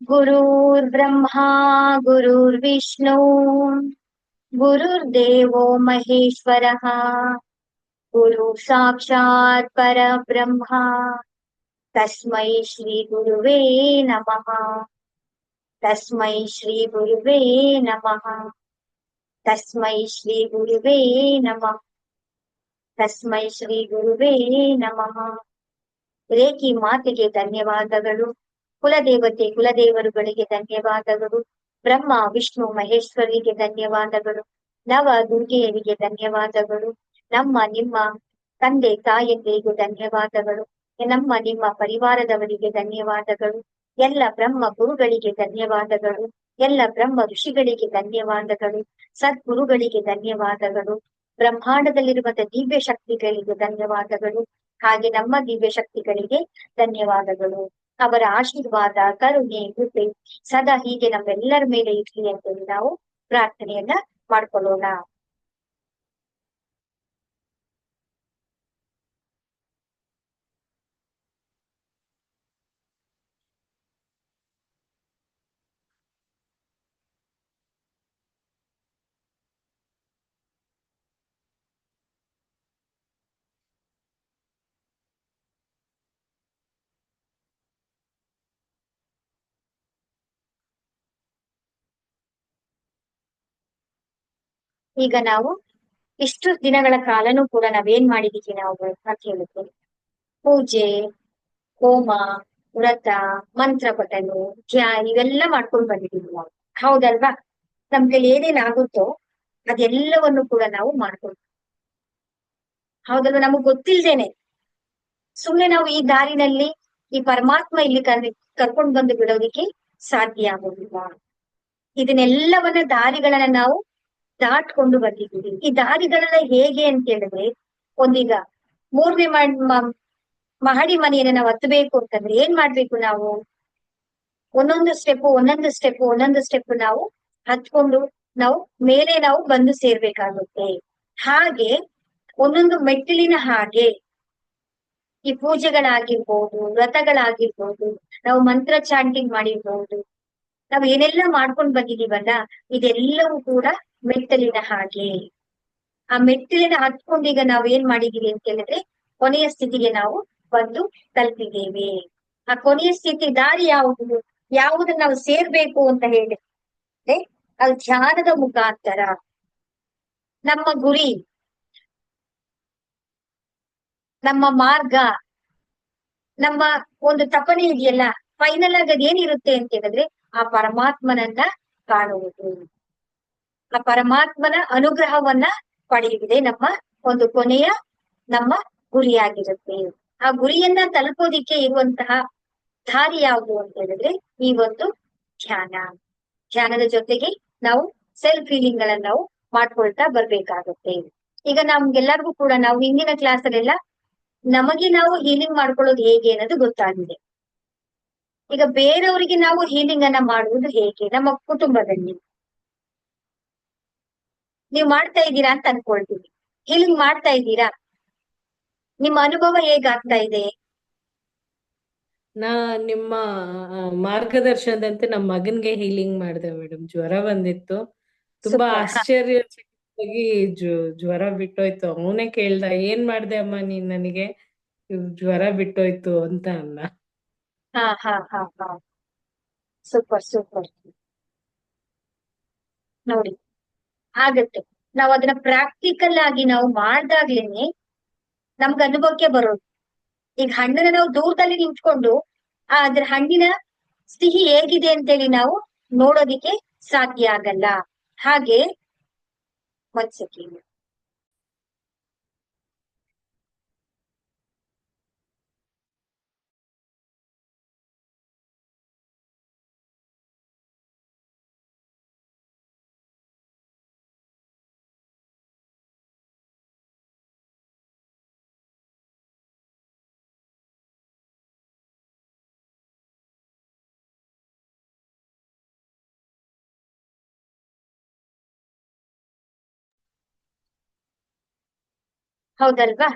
गुरुर्ब्रह्मा गुरुर्विष्णु गुरुर्देवो महेश्वरः गुरु साक्षात् परब्रह्मा तस्मै श्रीगुरुवे नमः तस्मै श्रीगुरुवे नमः तस्मै श्रीगुरुवे नमः ತಸ್ಮೈ ಶ್ರೀ ಗುರುವೇ ನಮಃ ರೇಖಿ ಮಾತೆಗೆ ಧನ್ಯವಾದಗಳು ಕುಲದೇವತೆ ಕುಲದೇವರುಗಳಿಗೆ ಧನ್ಯವಾದಗಳು. ಬ್ರಹ್ಮ, ವಿಷ್ಣು, ಮಹೇಶ್ವರಿಗೆ ಧನ್ಯವಾದಗಳು. ನವ ದುರ್ಗೆಯರಿಗೆ ಧನ್ಯವಾದಗಳು. ನಮ್ಮ, ನಿಮ್ಮ ತಂದೆ, ತಾಯಂದಿರಿಗೂ ಧನ್ಯವಾದಗಳು. ನಮ್ಮ, ನಿಮ್ಮ ಪರಿವಾರದವರಿಗೆ ಧನ್ಯವಾದಗಳು. ಎಲ್ಲ ಬ್ರಹ್ಮ ಗುರುಗಳಿಗೆ ಧನ್ಯವಾದಗಳು. ಎಲ್ಲ ಬ್ರಹ್ಮ ಋಷಿಗಳಿಗೆ ಧನ್ಯವಾದಗಳು. ಸದ್ಗುರುಗಳಿಗೆ ಧನ್ಯವಾದಗಳು. ಬ್ರಹ್ಮಾಂಡದಲ್ಲಿರುವಂತಹ ದಿವ್ಯ ಶಕ್ತಿಗಳಿಗೆ ಧನ್ಯವಾದಗಳು. ಹಾಗೆ ನಮ್ಮ ದಿವ್ಯ ಶಕ್ತಿಗಳಿಗೆ ಧನ್ಯವಾದಗಳು. ಅವರ ಆಶೀರ್ವಾದ ಕರುಣೆ ಕೃಪೆ ಸದಾ ಹೀಗೆ ನಮ್ಮೆಲ್ಲರ ಮೇಲೆ ಇರ್ಲಿ ಅಂತೇಳಿ ನಾವು ಪ್ರಾರ್ಥನೆಯನ್ನ ಮಾಡ್ಕೊಳ್ಳೋಣ. ಈಗ ನಾವು ಇಷ್ಟು ದಿನಗಳ ಕಾಲನೂ ಕೂಡ ನಾವೇನ್ ಮಾಡಿದೀವಿ ನಾವು ಅಂತ ಹೇಳಿದ್ರು ಪೂಜೆ, ಹೋಮ, ವ್ರತ, ಮಂತ್ರ ಪಠನು ಧ್ಯಾನ ಇವೆಲ್ಲ ಮಾಡ್ಕೊಂಡು ಬಂದಿದೀವಿ ನಾವು. ಹೌದಲ್ವಾ? ನಮ್ ಕೈಲಿ ಏನೇನ್ ಆಗುತ್ತೋ ಅದೆಲ್ಲವನ್ನು ಕೂಡ ನಾವು ಮಾಡ್ಕೊಂಡು ಹೌದಲ್ವಾ? ನಮಗ್ ಗೊತ್ತಿಲ್ದೇನೆ. ಸುಮ್ನೆ ನಾವು ಈ ದಾರಿನಲ್ಲಿ ಈ ಪರಮಾತ್ಮ ಇಲ್ಲಿ ಕರ್ ಕರ್ಕೊಂಡು ಬಂದು ಬಿಡೋದಿಕ್ಕೆ ಸಾಧ್ಯ ಆಗೋದಿಲ್ಲ. ಇದನ್ನೆಲ್ಲವನ್ನ ದಾರಿಗಳನ್ನ ನಾವು ದಾಟ್ಕೊಂಡು ಬಂದಿದ್ದೀವಿ ಈ ದಾರಿಗಳೆಲ್ಲ ಹೇಗೆ ಅಂತ ಹೇಳಿದ್ರೆ, ಒಂದೀಗ ಮೂರನೇ ಮಹಡಿ ಮನೆಯನ್ನ ನಾವು ಹತ್ತಬೇಕು ಅಂತಂದ್ರೆ ಏನ್ ಮಾಡ್ಬೇಕು ನಾವು? ಒಂದೊಂದು ಸ್ಟೆಪ್ ಒಂದೊಂದು ಸ್ಟೆಪ್ ಒಂದೊಂದು ಸ್ಟೆಪ್ ನಾವು ಹತ್ಕೊಂಡು ನಾವು ಮೇಲೆ ನಾವು ಬಂದು ಸೇರ್ಬೇಕಾಗುತ್ತೆ. ಹಾಗೆ ಒಂದೊಂದು ಮೆಟ್ಟಿಲಿನ ಹಾಗೆ ಈ ಪೂಜೆಗಳಾಗಿರ್ಬೋದು, ವ್ರತಗಳಾಗಿರ್ಬೋದು, ನಾವು ಮಂತ್ರ ಚಾಂಟಿಂಗ್ ಮಾಡಿರ್ಬೋದು, ನಾವು ಏನೆಲ್ಲ ಮಾಡ್ಕೊಂಡ್ ಬಂದಿದೀವಲ್ಲ ಇದೆಲ್ಲವೂ ಕೂಡ ಮೆಟ್ಟಲಿನ ಹಾಗೆ. ಆ ಮೆಟ್ಟಿಲಿನ ಹತ್ಕೊಂಡು ಈಗ ನಾವ್ ಏನ್ ಮಾಡಿದೀವಿ ಅಂತ ಹೇಳಿದ್ರೆ ಕೊನೆಯ ಸ್ಥಿತಿಗೆ ನಾವು ಬಂದು ತಲುಪಿದ್ದೇವೆ. ಆ ಕೊನೆಯ ಸ್ಥಿತಿ ದಾರಿ ಯಾವುದು? ಯಾವುದನ್ನ ನಾವು ಸೇರ್ಬೇಕು ಅಂತ ಹೇಳಿದ್ರೆ, ಅದು ಧ್ಯಾನದ ಮುಖಾಂತರ. ನಮ್ಮ ಗುರಿ, ನಮ್ಮ ಮಾರ್ಗ, ನಮ್ಮ ಒಂದು ತಪನೆ ಇದೆಯಲ್ಲ ಫೈನಲ್ ಆಗಿ ಅದೇನಿರುತ್ತೆ ಅಂತ ಹೇಳಿದ್ರೆ, ಆ ಪರಮಾತ್ಮನನ್ನ ಕಾಣುವುದು. ಆ ಪರಮಾತ್ಮನ ಅನುಗ್ರಹವನ್ನ ಪಡೆಯುವುದೇ ನಮ್ಮ ಒಂದು ಕೊನೆಯ ನಮ್ಮ ಗುರಿಯಾಗಿರುತ್ತೆ. ಆ ಗುರಿಯನ್ನ ತಲುಪೋದಿಕ್ಕೆ ಇರುವಂತಹ ದಾರಿ ಯಾವುದು ಅಂತ ಹೇಳಿದ್ರೆ ಈ ಒಂದು ಧ್ಯಾನ. ಧ್ಯಾನದ ಜೊತೆಗೆ ನಾವು ಸೆಲ್ಫ್ ಫೀಲಿಂಗ್ ಗಳನ್ನ ನಾವು ಮಾಡ್ಕೊಳ್ತಾ ಬರ್ಬೇಕಾಗುತ್ತೆ. ಈಗ ನಮ್ಗೆಲ್ಲರಿಗೂ ಕೂಡ ನಾವು ಹಿಂದಿನ ಕ್ಲಾಸ್ ಅಲ್ಲೆಲ್ಲ ನಮಗೆ ನಾವು ಹೀಲಿಂಗ್ ಮಾಡ್ಕೊಳ್ಳೋದು ಹೇಗೆ ಅನ್ನೋದು ಗೊತ್ತಾಗಿದೆ. ಈಗ ಬೇರೆಯವರಿಗೆ ನಾವು ಹೀಲಿಂಗ್ ಅನ್ನ ಮಾಡುವುದು ಹೇಗೆ? ನಮ್ಮ ಕುಟುಂಬದಲ್ಲಿ. ನೀವು ಮಾಡ್ತಾ ಇದ್ದೀರಾ ಅಂತ ಅನ್ಕೊಳ್ತೀವಿ ಹೀಲಿಂಗ್ ಮಾಡ್ತಾ ಇದ್ದೀರಾ? ನಿಮ್ಮ ಅನುಭವ ಹೇಗಾಗ್ತಾ ಇದೆ? ನಾ ನಿಮ್ಮ ಮಾರ್ಗದರ್ಶನದಂತೆ ನಮ್ಮ ಮಗನ್ಗೆ ಹೀಲಿಂಗ್ ಮಾಡಿದೆ ಮೇಡಮ್ ಜ್ವರ ಬಂದಿತ್ತು. ತುಂಬಾ ಆಶ್ಚರ್ಯ ಜ್ವರ ಬಿಟ್ಟೋಯ್ತು. ಅವನೇ ಕೇಳ್ದ ಏನ್ ಮಾಡ್ದೆ ಅಮ್ಮ ನೀನ್ ನನಗೆ? ಜ್ವರ ಬಿಟ್ಟೋಯ್ತು ಅಂತ ಅನ್ನ ಹಾ ಹಾ ಹಾ ಹಾ. Super super. ನೋಡಿ. ಆಗತ್ತೆ. ನಾವು ಅದನ್ನ ಪ್ರಾಕ್ಟಿಕಲ್ ಆಗಿ ನಾವು ಮಾಡ್ದಾಗ್ಲೇನೆ ನಮ್ಗೆ ಅನುಭವಕ್ಕೆ ಬರೋದು. ಈಗ ಹಣ್ಣನ್ನ ನಾವು ದೂರದಲ್ಲಿ ನಿಂತ್ಕೊಂಡು ಆ ಅದ್ರ ಹಣ್ಣಿನ ಸಿಹಿ ಹೇಗಿದೆ ಅಂತೇಳಿ ನಾವು ನೋಡೋದಿಕ್ಕೆ ಸಾಧ್ಯ ಆಗಲ್ಲ. ಹಾಗೆ ಒಂದ್ ಹೌದಲ್ವಾ?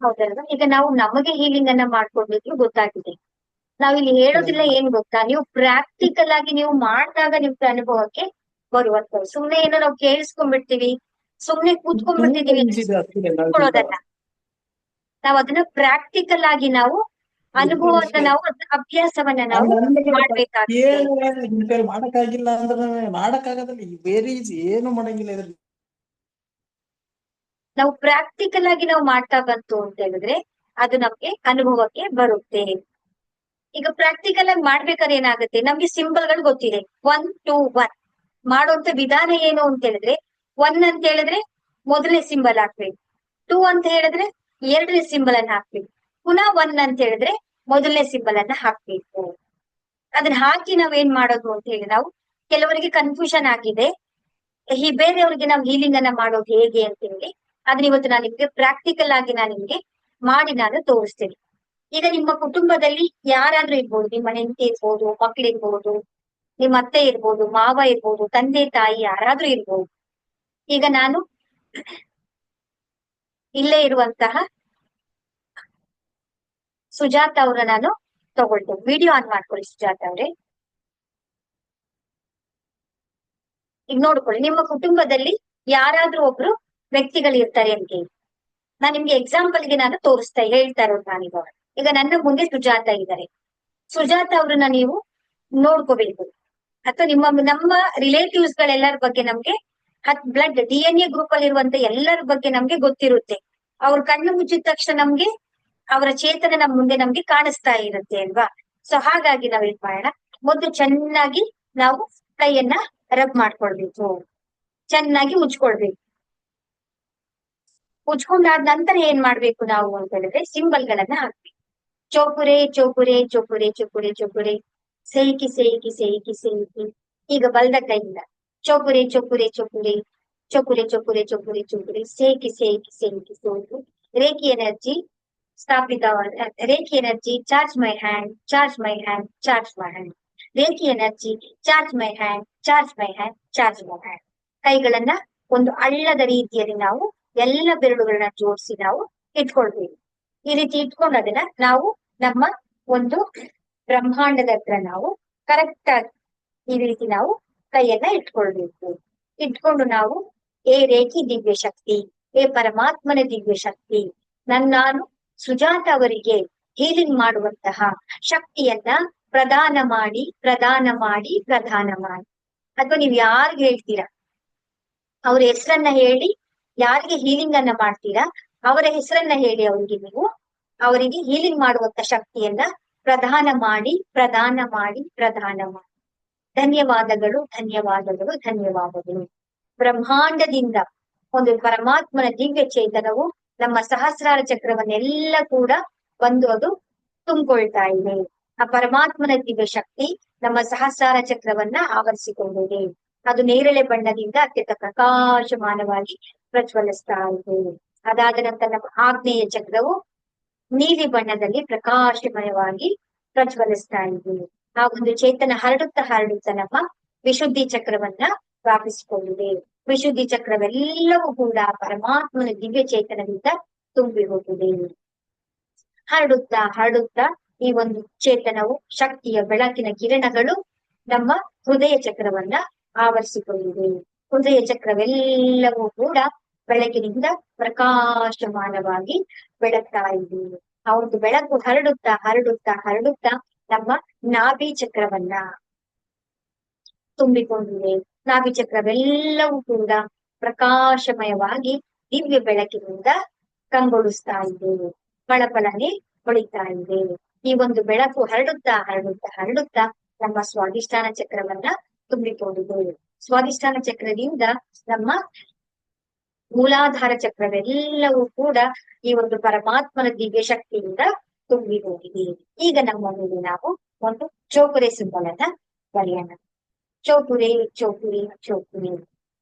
ಹೌದಲ್ವಾ? ಈಗ ನಾವು ನಮಗೆ ಹೀಲಿಂಗ್ ಅನ್ನ ಮಾಡ್ಕೊಡ್ಲಿಕ್ಕೆ ಗೊತ್ತಾಗಿದೆ ನಾವಿಲ್ಲಿ ಹೇಳೋದಿಲ್ಲ ಏನ್ ಗೊತ್ತಾ? ನೀವು ಪ್ರಾಕ್ಟಿಕಲ್ ಆಗಿ ನೀವು ಮಾಡಿದಾಗ ನಿಮ್ಗೆ ಅನುಭವಕ್ಕೆ ಬರುವಂತ ಸುಮ್ನೆ ಏನೋ ನಾವು ಕೇಳಿಸ್ಕೊಂಡ್ಬಿಡ್ತೀವಿ. ಸುಮ್ನೆ ಕೂತ್ಕೊಂಡ್ಬಿಡ್ತಿದೀವಿ ಕೊಡೋದಲ್ಲ. ನಾವು ಅದನ್ನ ಪ್ರಾಕ್ಟಿಕಲ್ ಆಗಿ ನಾವು ಅನುಭವವನ್ನ ನಾವು ಅಭ್ಯಾಸವನ್ನ ನಾವು ಮಾಡ್ಬೇಕಾಗ್ತದೆ. ಮಾಡಕ್ಕಾಗಿಲ್ಲ ಅಂದ್ರೆ ಮಾಡಕ್ಕಾಗದಿಲ್ಲ. ವೆರಿ ಈಸಿ ಏನು ಮಾಡಂಗಿಲ್ಲ ಇದ್ರಲ್ಲಿ. ನಾವು ಪ್ರಾಕ್ಟಿಕಲ್ ಆಗಿ ನಾವು ಮಾಡ್ತಾ ಬಂತು ಅಂತ ಹೇಳಿದ್ರೆ ಅದು ನಮ್ಗೆ ಅನುಭವಕ್ಕೆ ಬರುತ್ತೆ. ಈಗ ಪ್ರಾಕ್ಟಿಕಲ್ ಆಗಿ ಮಾಡ್ಬೇಕಾದ್ರೆ ಏನಾಗುತ್ತೆ? ನಮ್ಗೆ ಸಿಂಬಲ್ಗಳು ಗೊತ್ತಿದೆ. ಒನ್ ಟೂ ಒನ್ ಮಾಡುವಂತ ವಿಧಾನ ಏನು ಅಂತ ಹೇಳಿದ್ರೆ ಒನ್ ಅಂತ ಹೇಳಿದ್ರೆ ಮೊದಲನೇ ಸಿಂಬಲ್ ಹಾಕ್ಬೇಕು. ಟೂ ಅಂತ ಹೇಳಿದ್ರೆ ಎರಡನೇ ಸಿಂಬಲ್ ಅನ್ನ ಹಾಕ್ಬೇಕು. ಪುನಃ ಒನ್ ಅಂತ ಹೇಳಿದ್ರೆ ಮೊದಲನೇ ಸಿಂಬಲ್ ಅನ್ನ ಹಾಕ್ಬೇಕು. ಅದನ್ನ ಹಾಕಿ ನಾವ್ ಏನ್ ಮಾಡೋದು ಅಂತ ಹೇಳಿ ನಾವು ಕೆಲವರಿಗೆ ಕನ್ಫ್ಯೂಷನ್ ಆಗಿದೆ. ಈ ಬೇರೆಯವ್ರಿಗೆ ನಾವು ಹೀಲಿಂಗ್ ಅನ್ನ ಮಾಡೋದು ಹೇಗೆ ಅಂತ ಹೇಳಿ ಅದನ್ನ ಇವತ್ತು ನಾನು ನಿಮ್ಗೆ ಪ್ರಾಕ್ಟಿಕಲ್ ಆಗಿ ನಾನು ನಿಮ್ಗೆ ಮಾಡಿ ನಾನು ತೋರಿಸ್ತೇನೆ. ಈಗ ನಿಮ್ಮ ಕುಟುಂಬದಲ್ಲಿ ಯಾರಾದ್ರೂ ಇರ್ಬೋದು, ನಿಮ್ಮ ಹೆಂಡತಿ ಇರ್ಬೋದು ಮಕ್ಳಿರ್ಬೋದು ನಿಮ್ಮ ಅತ್ತೆ ಇರ್ಬೋದು, ಮಾವ ಇರ್ಬೋದು, ತಂದೆ, ತಾಯಿ ಯಾರಾದ್ರೂ ಇರ್ಬೋದು. ಈಗ ನಾನು ಇಲ್ಲೇ ಇರುವಂತಹ ಸುಜಾತ ಅವ್ರ ನಾನು ತಗೊಳ್ತೇನೆ ವಿಡಿಯೋ ಆನ್ ಮಾಡ್ಕೊಳ್ಳಿ ಸುಜಾತ ಅವ್ರೆ. ಈಗ ನೋಡ್ಕೊಳ್ಳಿ, ನಿಮ್ಮ ಕುಟುಂಬದಲ್ಲಿ ಯಾರಾದ್ರೂ ಒಬ್ರು ವ್ಯಕ್ತಿಗಳು ಇರ್ತಾರೆ ಅಂತ ನಾನ್ ನಿಮ್ಗೆ ಎಕ್ಸಾಂಪಲ್ಗೆ ನಾನು ತೋರಿಸ್ತಾ ಹೇಳ್ತಾ ಇರೋದು ನಾನೀಗ ಈಗ. ನನ್ನ ಮುಂದೆ ಸುಜಾತ ಇದ್ದಾರೆ. ಸುಜಾತ ಅವ್ರನ್ನ ನೀವು ನೋಡ್ಕೋಬೇಕು. ಅಥವಾ ನಿಮ್ಮ, ನಮ್ಮ ರಿಲೇಟಿವ್ಸ್ ಗಳೆಲ್ಲರ ಬಗ್ಗೆ ನಮ್ಗೆ ಹತ್ blood D N A group ಅಲ್ಲಿ ಇರುವಂತ ಎಲ್ಲರ ಬಗ್ಗೆ ನಮ್ಗೆ ಗೊತ್ತಿರುತ್ತೆ. ಅವ್ರ ಕಣ್ಣು ಮುಚ್ಚಿದ ತಕ್ಷಣ ನಮ್ಗೆ ಅವರ ಚೇತನ ನಮ್ ಮುಂದೆ ನಮ್ಗೆ ಕಾಣಿಸ್ತಾ ಇರುತ್ತೆ ಅಲ್ವಾ? ಸೊ ಹಾಗಾಗಿ ನಾವ್ ಏನ್ ಮಾಡೋಣ? ಮೊದಲು ಚೆನ್ನಾಗಿ ನಾವು ಕೈಯನ್ನ ರಬ್ ಮಾಡ್ಕೊಳ್ಬೇಕು. ಚೆನ್ನಾಗಿ ಮುಚ್ಕೊಳ್ಬೇಕು. ಮುಚ್ಕೊಂಡಾದ ನಂತರ ಏನ್ ಮಾಡ್ಬೇಕು ನಾವು ಅಂತ ಹೇಳಿದ್ರೆ ಸಿಂಬಲ್ ಗಳನ್ನ ಹಾಕ್ಬೇಕು. ಚೋಪುರೆ ಚೋಪುರೆ ಚೋಪುರೆ ಚೋಪುರೆ ಚೋಪುರೆ ಸೇಕಿ ಸೇಕಿ ಸೇಕಿ ಸೇಕಿ ಈಗ ಬಲ್ದ ಕೈಯಿಂದ ಚೋಪುರೆ ಚೋಪುರೆ ಚೋಪುರೆ ಚೋಪುರೆ ಚೋಪುರೆ ಚೋಪುರೆ ಚೋಪುರೆ ಸೇಕಿ ಸೇಕಿ ಸೇಕಿ ಸೋಕು ರೇಖಿ ಎನರ್ಜಿ ಸ್ಥಾಪಿತವಾದ, reiki energy, charge my hand, charge my hand, charge my hand. Reiki energy, charge my hand, charge my hand, charge my hand. ಕೈಗಳನ್ನ ಒಂದು ಹಳ್ಳದ ರೀತಿಯಲ್ಲಿ ನಾವು ಎಲ್ಲ ಬೆರಳುಗಳನ್ನ ಜೋಡಿಸಿ ನಾವು ಇಟ್ಕೊಳ್ಬೇಕು ಈ ರೀತಿ ಇಟ್ಕೊಂಡು ಅದನ್ನ ನಾವು ನಮ್ಮ ಒಂದು ಬ್ರಹ್ಮಾಂಡದ ಹತ್ರ ನಾವು ಕರೆಕ್ಟ್ ಆಗಿ ಈ ರೀತಿ ನಾವು ಕೈಯನ್ನ ಇಟ್ಕೊಳ್ಬೇಕು. ಇಟ್ಕೊಂಡು ನಾವು, ಏ ರೇಖಿ ದಿವ್ಯ ಶಕ್ತಿ, ಏ ಪರಮಾತ್ಮನ ದಿವ್ಯ ಶಕ್ತಿ ನನ್ ನಾನು ಸುಜಾತ ಅವರಿಗೆ ಹೀಲಿಂಗ್ ಮಾಡುವಂತಹ ಶಕ್ತಿಯನ್ನ ಪ್ರದಾನ ಮಾಡಿ ಪ್ರದಾನ ಮಾಡಿ ಪ್ರದಾನ ಮಾಡಿ. ಅಥವಾ ನೀವ್ ಯಾರಿಗ್ ಹೇಳ್ತೀರಾ? ಅವ್ರ ಹೆಸರನ್ನ ಹೇಳಿ ಯಾರಿಗೆ ಹೀಲಿಂಗ್ ಅನ್ನ ಮಾಡ್ತೀರಾ, ಅವರ ಹೆಸರನ್ನ ಹೇಳಿ ಅವರಿಗೆ ನೀವು. ಅವರಿಗೆ ಹೀಲಿಂಗ್ ಮಾಡುವಂತ ಶಕ್ತಿಯನ್ನ ಪ್ರದಾನ ಮಾಡಿ ಪ್ರದಾನ ಮಾಡಿ ಪ್ರದಾನ ಮಾಡಿ. ಧನ್ಯವಾದಗಳು ಧನ್ಯವಾದಗಳು ಧನ್ಯವಾದಗಳು. ಬ್ರಹ್ಮಾಂಡದಿಂದ ಒಂದು ಪರಮಾತ್ಮನ ದಿವ್ಯ ಚೇತನವು ನಮ್ಮ ಸಹಸ್ರಾರ ಚಕ್ರವನ್ನೆಲ್ಲ ಕೂಡ ಬಂದು ಅದು ತುಂಬಿಕೊಳ್ತಾ ಇದೆ. ಆ ಪರಮಾತ್ಮನ ದಿವ್ಯ ಶಕ್ತಿ ನಮ್ಮ ಸಹಸ್ರಾರ ಚಕ್ರವನ್ನ ಆವರಿಸಿಕೊಂಡಿದೆ. ಅದು ನೇರಳೆ ಬಣ್ಣದಿಂದ ಅತ್ಯಂತ ಪ್ರಕಾಶಮಾನವಾಗಿ ಪ್ರಜ್ವಲಿಸ್ತಾ ಇದೆ. ಅದಾದ ನಂತರ ನಮ್ಮ ಆಗ್ನೇಯ ಚಕ್ರವು ನೀಲಿ ಬಣ್ಣದಲ್ಲಿ ಪ್ರಕಾಶಮಯವಾಗಿ ಪ್ರಜ್ವಲಿಸ್ತಾ ಇದೆ. ಆ ಒಂದು ಚೇತನ ಹರಡುತ್ತಾ ಹರಡುತ್ತಾ ನಮ್ಮ ವಿಶುದ್ಧಿ ಚಕ್ರವನ್ನ ವ್ಯಾಪಿಸಿಕೊಂಡಿದೆ. ವಿಶುದ್ಧಿ ಚಕ್ರವೆಲ್ಲವೂ ಕೂಡ ಪರಮಾತ್ಮನ ದಿವ್ಯ ಚೇತನದಿಂದ ತುಂಬಿ ಹೋಗಿದೆ. ಹರಡುತ್ತಾ ಹರಡುತ್ತಾ ಈ ಒಂದು ಚೇತನವು ಶಕ್ತಿಯ ಬೆಳಕಿನ ಕಿರಣಗಳು ನಮ್ಮ ಹೃದಯ ಚಕ್ರವನ್ನ ಆವರಿಸಿಕೊಂಡಿದೆ. ಹೃದಯ ಚಕ್ರವೆಲ್ಲವೂ ಕೂಡ ಬೆಳಕಿನಿಂದ ಪ್ರಕಾಶಮಾನವಾಗಿ ಬೆಳಗ್ತಾ ಇದೆ. ಆ ಒಂದು ಬೆಳಕು ಹರಡುತ್ತಾ ಹರಡುತ್ತಾ ಹರಡುತ್ತಾ ನಮ್ಮ ನಾಭಿ ಚಕ್ರವನ್ನ ತುಂಬಿಕೊಂಡಿದೆ. ನಾಭಿ ಚಕ್ರವೆಲ್ಲವೂ ಕೂಡ ಪ್ರಕಾಶಮಯವಾಗಿ ದಿವ್ಯ ಬೆಳಕಿನಿಂದ ಕಂಗೊಳಿಸ್ತಾ ಇದೆ. ಫಳಫಲನೆ ಹೊಳಿತಾ ಇದೆ. ಈ ಒಂದು ಬೆಳಕು ಹರಡುತ್ತಾ ಹರಡುತ್ತಾ ಹರಡುತ್ತಾ ನಮ್ಮ ಸ್ವಾಧಿಷ್ಠಾನ ಚಕ್ರವನ್ನ ತುಂಬಿಕೊಂಡಿದೆ ಸ್ವಾಧಿಷ್ಠಾನ ಚಕ್ರದಿಂದ ನಮ್ಮ ಮೂಲಾಧಾರ ಚಕ್ರವೆಲ್ಲವೂ ಕೂಡ ಈ ಒಂದು ಪರಮಾತ್ಮನ ದಿವ್ಯ ಶಕ್ತಿಯಿಂದ ತುಂಬಿ ಹೋಗಿದೆ ಈಗ ನಮ್ಮ ಮೇಲೆ ನಾವು ಒಂದು ಚೌಕುರೆ ಸಿಂಬಲನ್ನ ಬರೆಯೋಣ. ಚೌಕುರೆ, ಚೌಕುರಿ ಚೌಕುರಿ.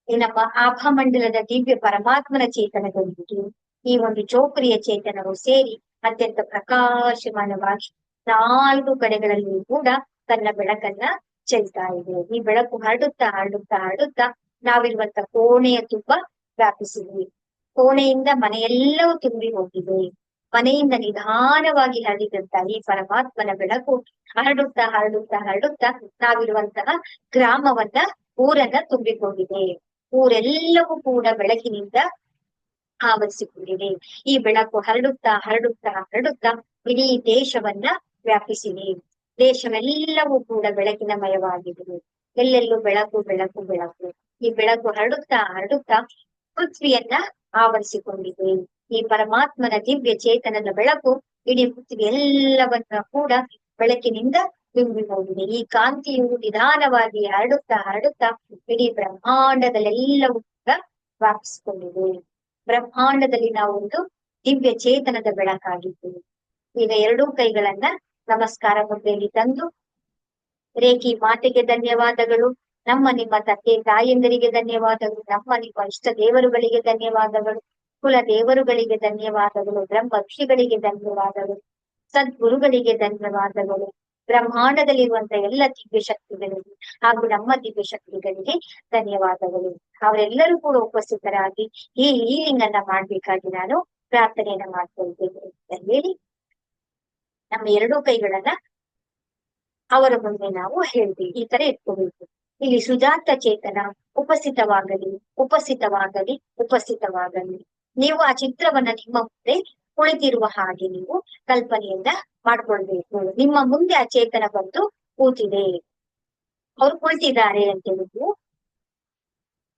ಈ ನಮ್ಮ ಆಭಾಮಂಡಲದ ದಿವ್ಯ ಪರಮಾತ್ಮನ ಚೇತನದೊಂದಿಗೆ ಈ ಒಂದು ಚೌಕರಿಯ ಚೇತನವು ಸೇರಿ ಅತ್ಯಂತ ಪ್ರಕಾಶಮಾನವಾಗಿ ನಾಲ್ಕು ಕಡೆಗಳಲ್ಲಿಯೂ ಕೂಡ ತನ್ನ ಬೆಳಕನ್ನ ಚೆಲ್ತಾ ಇದೆ. ಈ ಬೆಳಕು ಹರಡುತ್ತಾ ಹರಡುತ್ತಾ ಹರಡುತ್ತಾ ನಾವಿರುವಂತ ಕೋಣೆಯ ತುಂಬ ವ್ಯಾಪಿಸಿದೆ ಕೋಣೆಯಿಂದ ಮನೆಯೆಲ್ಲವೂ ತುಂಬಿ ಹೋಗಿದೆ. ಮನೆಯಿಂದ ನಿಧಾನವಾಗಿ ಹರಡಿದಂತ ಈ ಪರಮಾತ್ಮನ ಬೆಳಕು ಹರಡುತ್ತಾ ಹರಡುತ್ತಾ ಹರಡುತ್ತಾ ನಾವಿರುವಂತಹ ಗ್ರಾಮವನ್ನ, ಊರನ್ನ ತುಂಬಿಕೊಂಡಿದೆ. ಊರೆಲ್ಲವೂ ಕೂಡ ಬೆಳಕಿನಿಂದ ಆವರಿಸಿಕೊಂಡಿದೆ. ಈ ಬೆಳಕು ಹರಡುತ್ತಾ ಹರಡುತ್ತಾ ಹರಡುತ್ತಾ ಇಡೀ ದೇಶವನ್ನ ವ್ಯಾಪಿಸಿದೆ. ದೇಶವೆಲ್ಲವೂ ಕೂಡ ಬೆಳಕಿನ ಮಯವಾಗಿದೆ ಎಲ್ಲೆಲ್ಲೂ ಬೆಳಕು ಬೆಳಕು ಬೆಳಕು. ಈ ಬೆಳಕು ಹರಡುತ್ತಾ ಹರಡುತ್ತಾ ಪೃಥ್ವಿಯನ್ನ ಆವರಿಸಿಕೊಂಡಿದೆ. ಈ ಪರಮಾತ್ಮನ ದಿವ್ಯ ಚೇತನದ ಬೆಳಕು ಇಡೀ ಪೃಥ್ವಿ ಎಲ್ಲವನ್ನ ಕೂಡ ಬೆಳಕಿನಿಂದ ತುಂಬಿ ಹೋಗಿದೆ ಈ ಕಾಂತಿಯು ನಿಧಾನವಾಗಿ ಹರಡುತ್ತಾ ಹರಡುತ್ತಾ ಇಡೀ ಬ್ರಹ್ಮಾಂಡದಲ್ಲೆಲ್ಲವೂ ಕೂಡ ವ್ಯಾಪಿಸಿಕೊಂಡಿದೆ. ಬ್ರಹ್ಮಾಂಡದಲ್ಲಿ ನಾವು ಒಂದು ದಿವ್ಯ ಚೇತನದ ಬೆಳಕಾಗಿದ್ದೇವೆ ಈಗ ಎರಡೂ ಕೈಗಳನ್ನ ನಮಸ್ಕಾರ ಮುದ್ರೆಯಲ್ಲಿ ತಂದು, ರೇಖಿ ಮಾತೆಗೆ ಧನ್ಯವಾದಗಳು, ನಮ್ಮ ನಿಮ್ಮ ತಂದೆ ತಾಯಂದರಿಗೆ ಧನ್ಯವಾದಗಳು, ನಮ್ಮ ನಿಮ್ಮ ಇಷ್ಟ ದೇವರುಗಳಿಗೆ ಧನ್ಯವಾದಗಳು ಕುಲ ದೇವರುಗಳಿಗೆ ಧನ್ಯವಾದಗಳು ಬ್ರಹ್ಮ ಋಷಿಗಳಿಗೆ ಧನ್ಯವಾದಗಳು, ಸದ್ಗುರುಗಳಿಗೆ ಧನ್ಯವಾದಗಳು, ಬ್ರಹ್ಮಾಂಡದಲ್ಲಿರುವಂತ ಎಲ್ಲ ದಿವ್ಯ ಶಕ್ತಿಗಳಿಗೆ ಹಾಗೂ ನಮ್ಮ ದಿವ್ಯ ಶಕ್ತಿಗಳಿಗೆ ಧನ್ಯವಾದಗಳು. ಅವರೆಲ್ಲರೂ ಕೂಡ ಉಪಸ್ಥಿತರಾಗಿ ಈ ಹೀಲಿಂಗ್ ಅನ್ನ ಮಾಡ್ಬೇಕಾಗಿ ನಾನು ಪ್ರಾರ್ಥನೆಯನ್ನ ಮಾಡ್ಕೊಳ್ತೇನೆ ಅಂತ ಹೇಳಿ ನಮ್ಮ ಎರಡೂ ಕೈಗಳನ್ನ ಅವರ ಮುಂದೆ ನಾವು ಹೇಳ್ತೀವಿ. ಈ ತರ ಇಟ್ಕೋಬೇಕು. ಇಲ್ಲಿ ಸುಜಾತ ಚೇತನ ಉಪಸ್ಥಿತವಾಗಲಿ ಉಪಸ್ಥಿತವಾಗಲಿ ಉಪಸ್ಥಿತವಾಗಲಿ. ನೀವು ಆ ಚಿತ್ರವನ್ನ ನಿಮ್ಮ ಮುಂದೆ ಕುಳಿತಿರುವ ಹಾಗೆ ನೀವು ಕಲ್ಪನೆಯಿಂದ ಮಾಡ್ಕೊಳ್ಬೇಕು. ನಿಮ್ಮ ಮುಂದೆ ಆ ಚೇತನ ಬಂದು ಕೂತಿದೆ. ಅವ್ರು ಕುಳಿತಿದ್ದಾರೆ ಅಂತ ನೀವು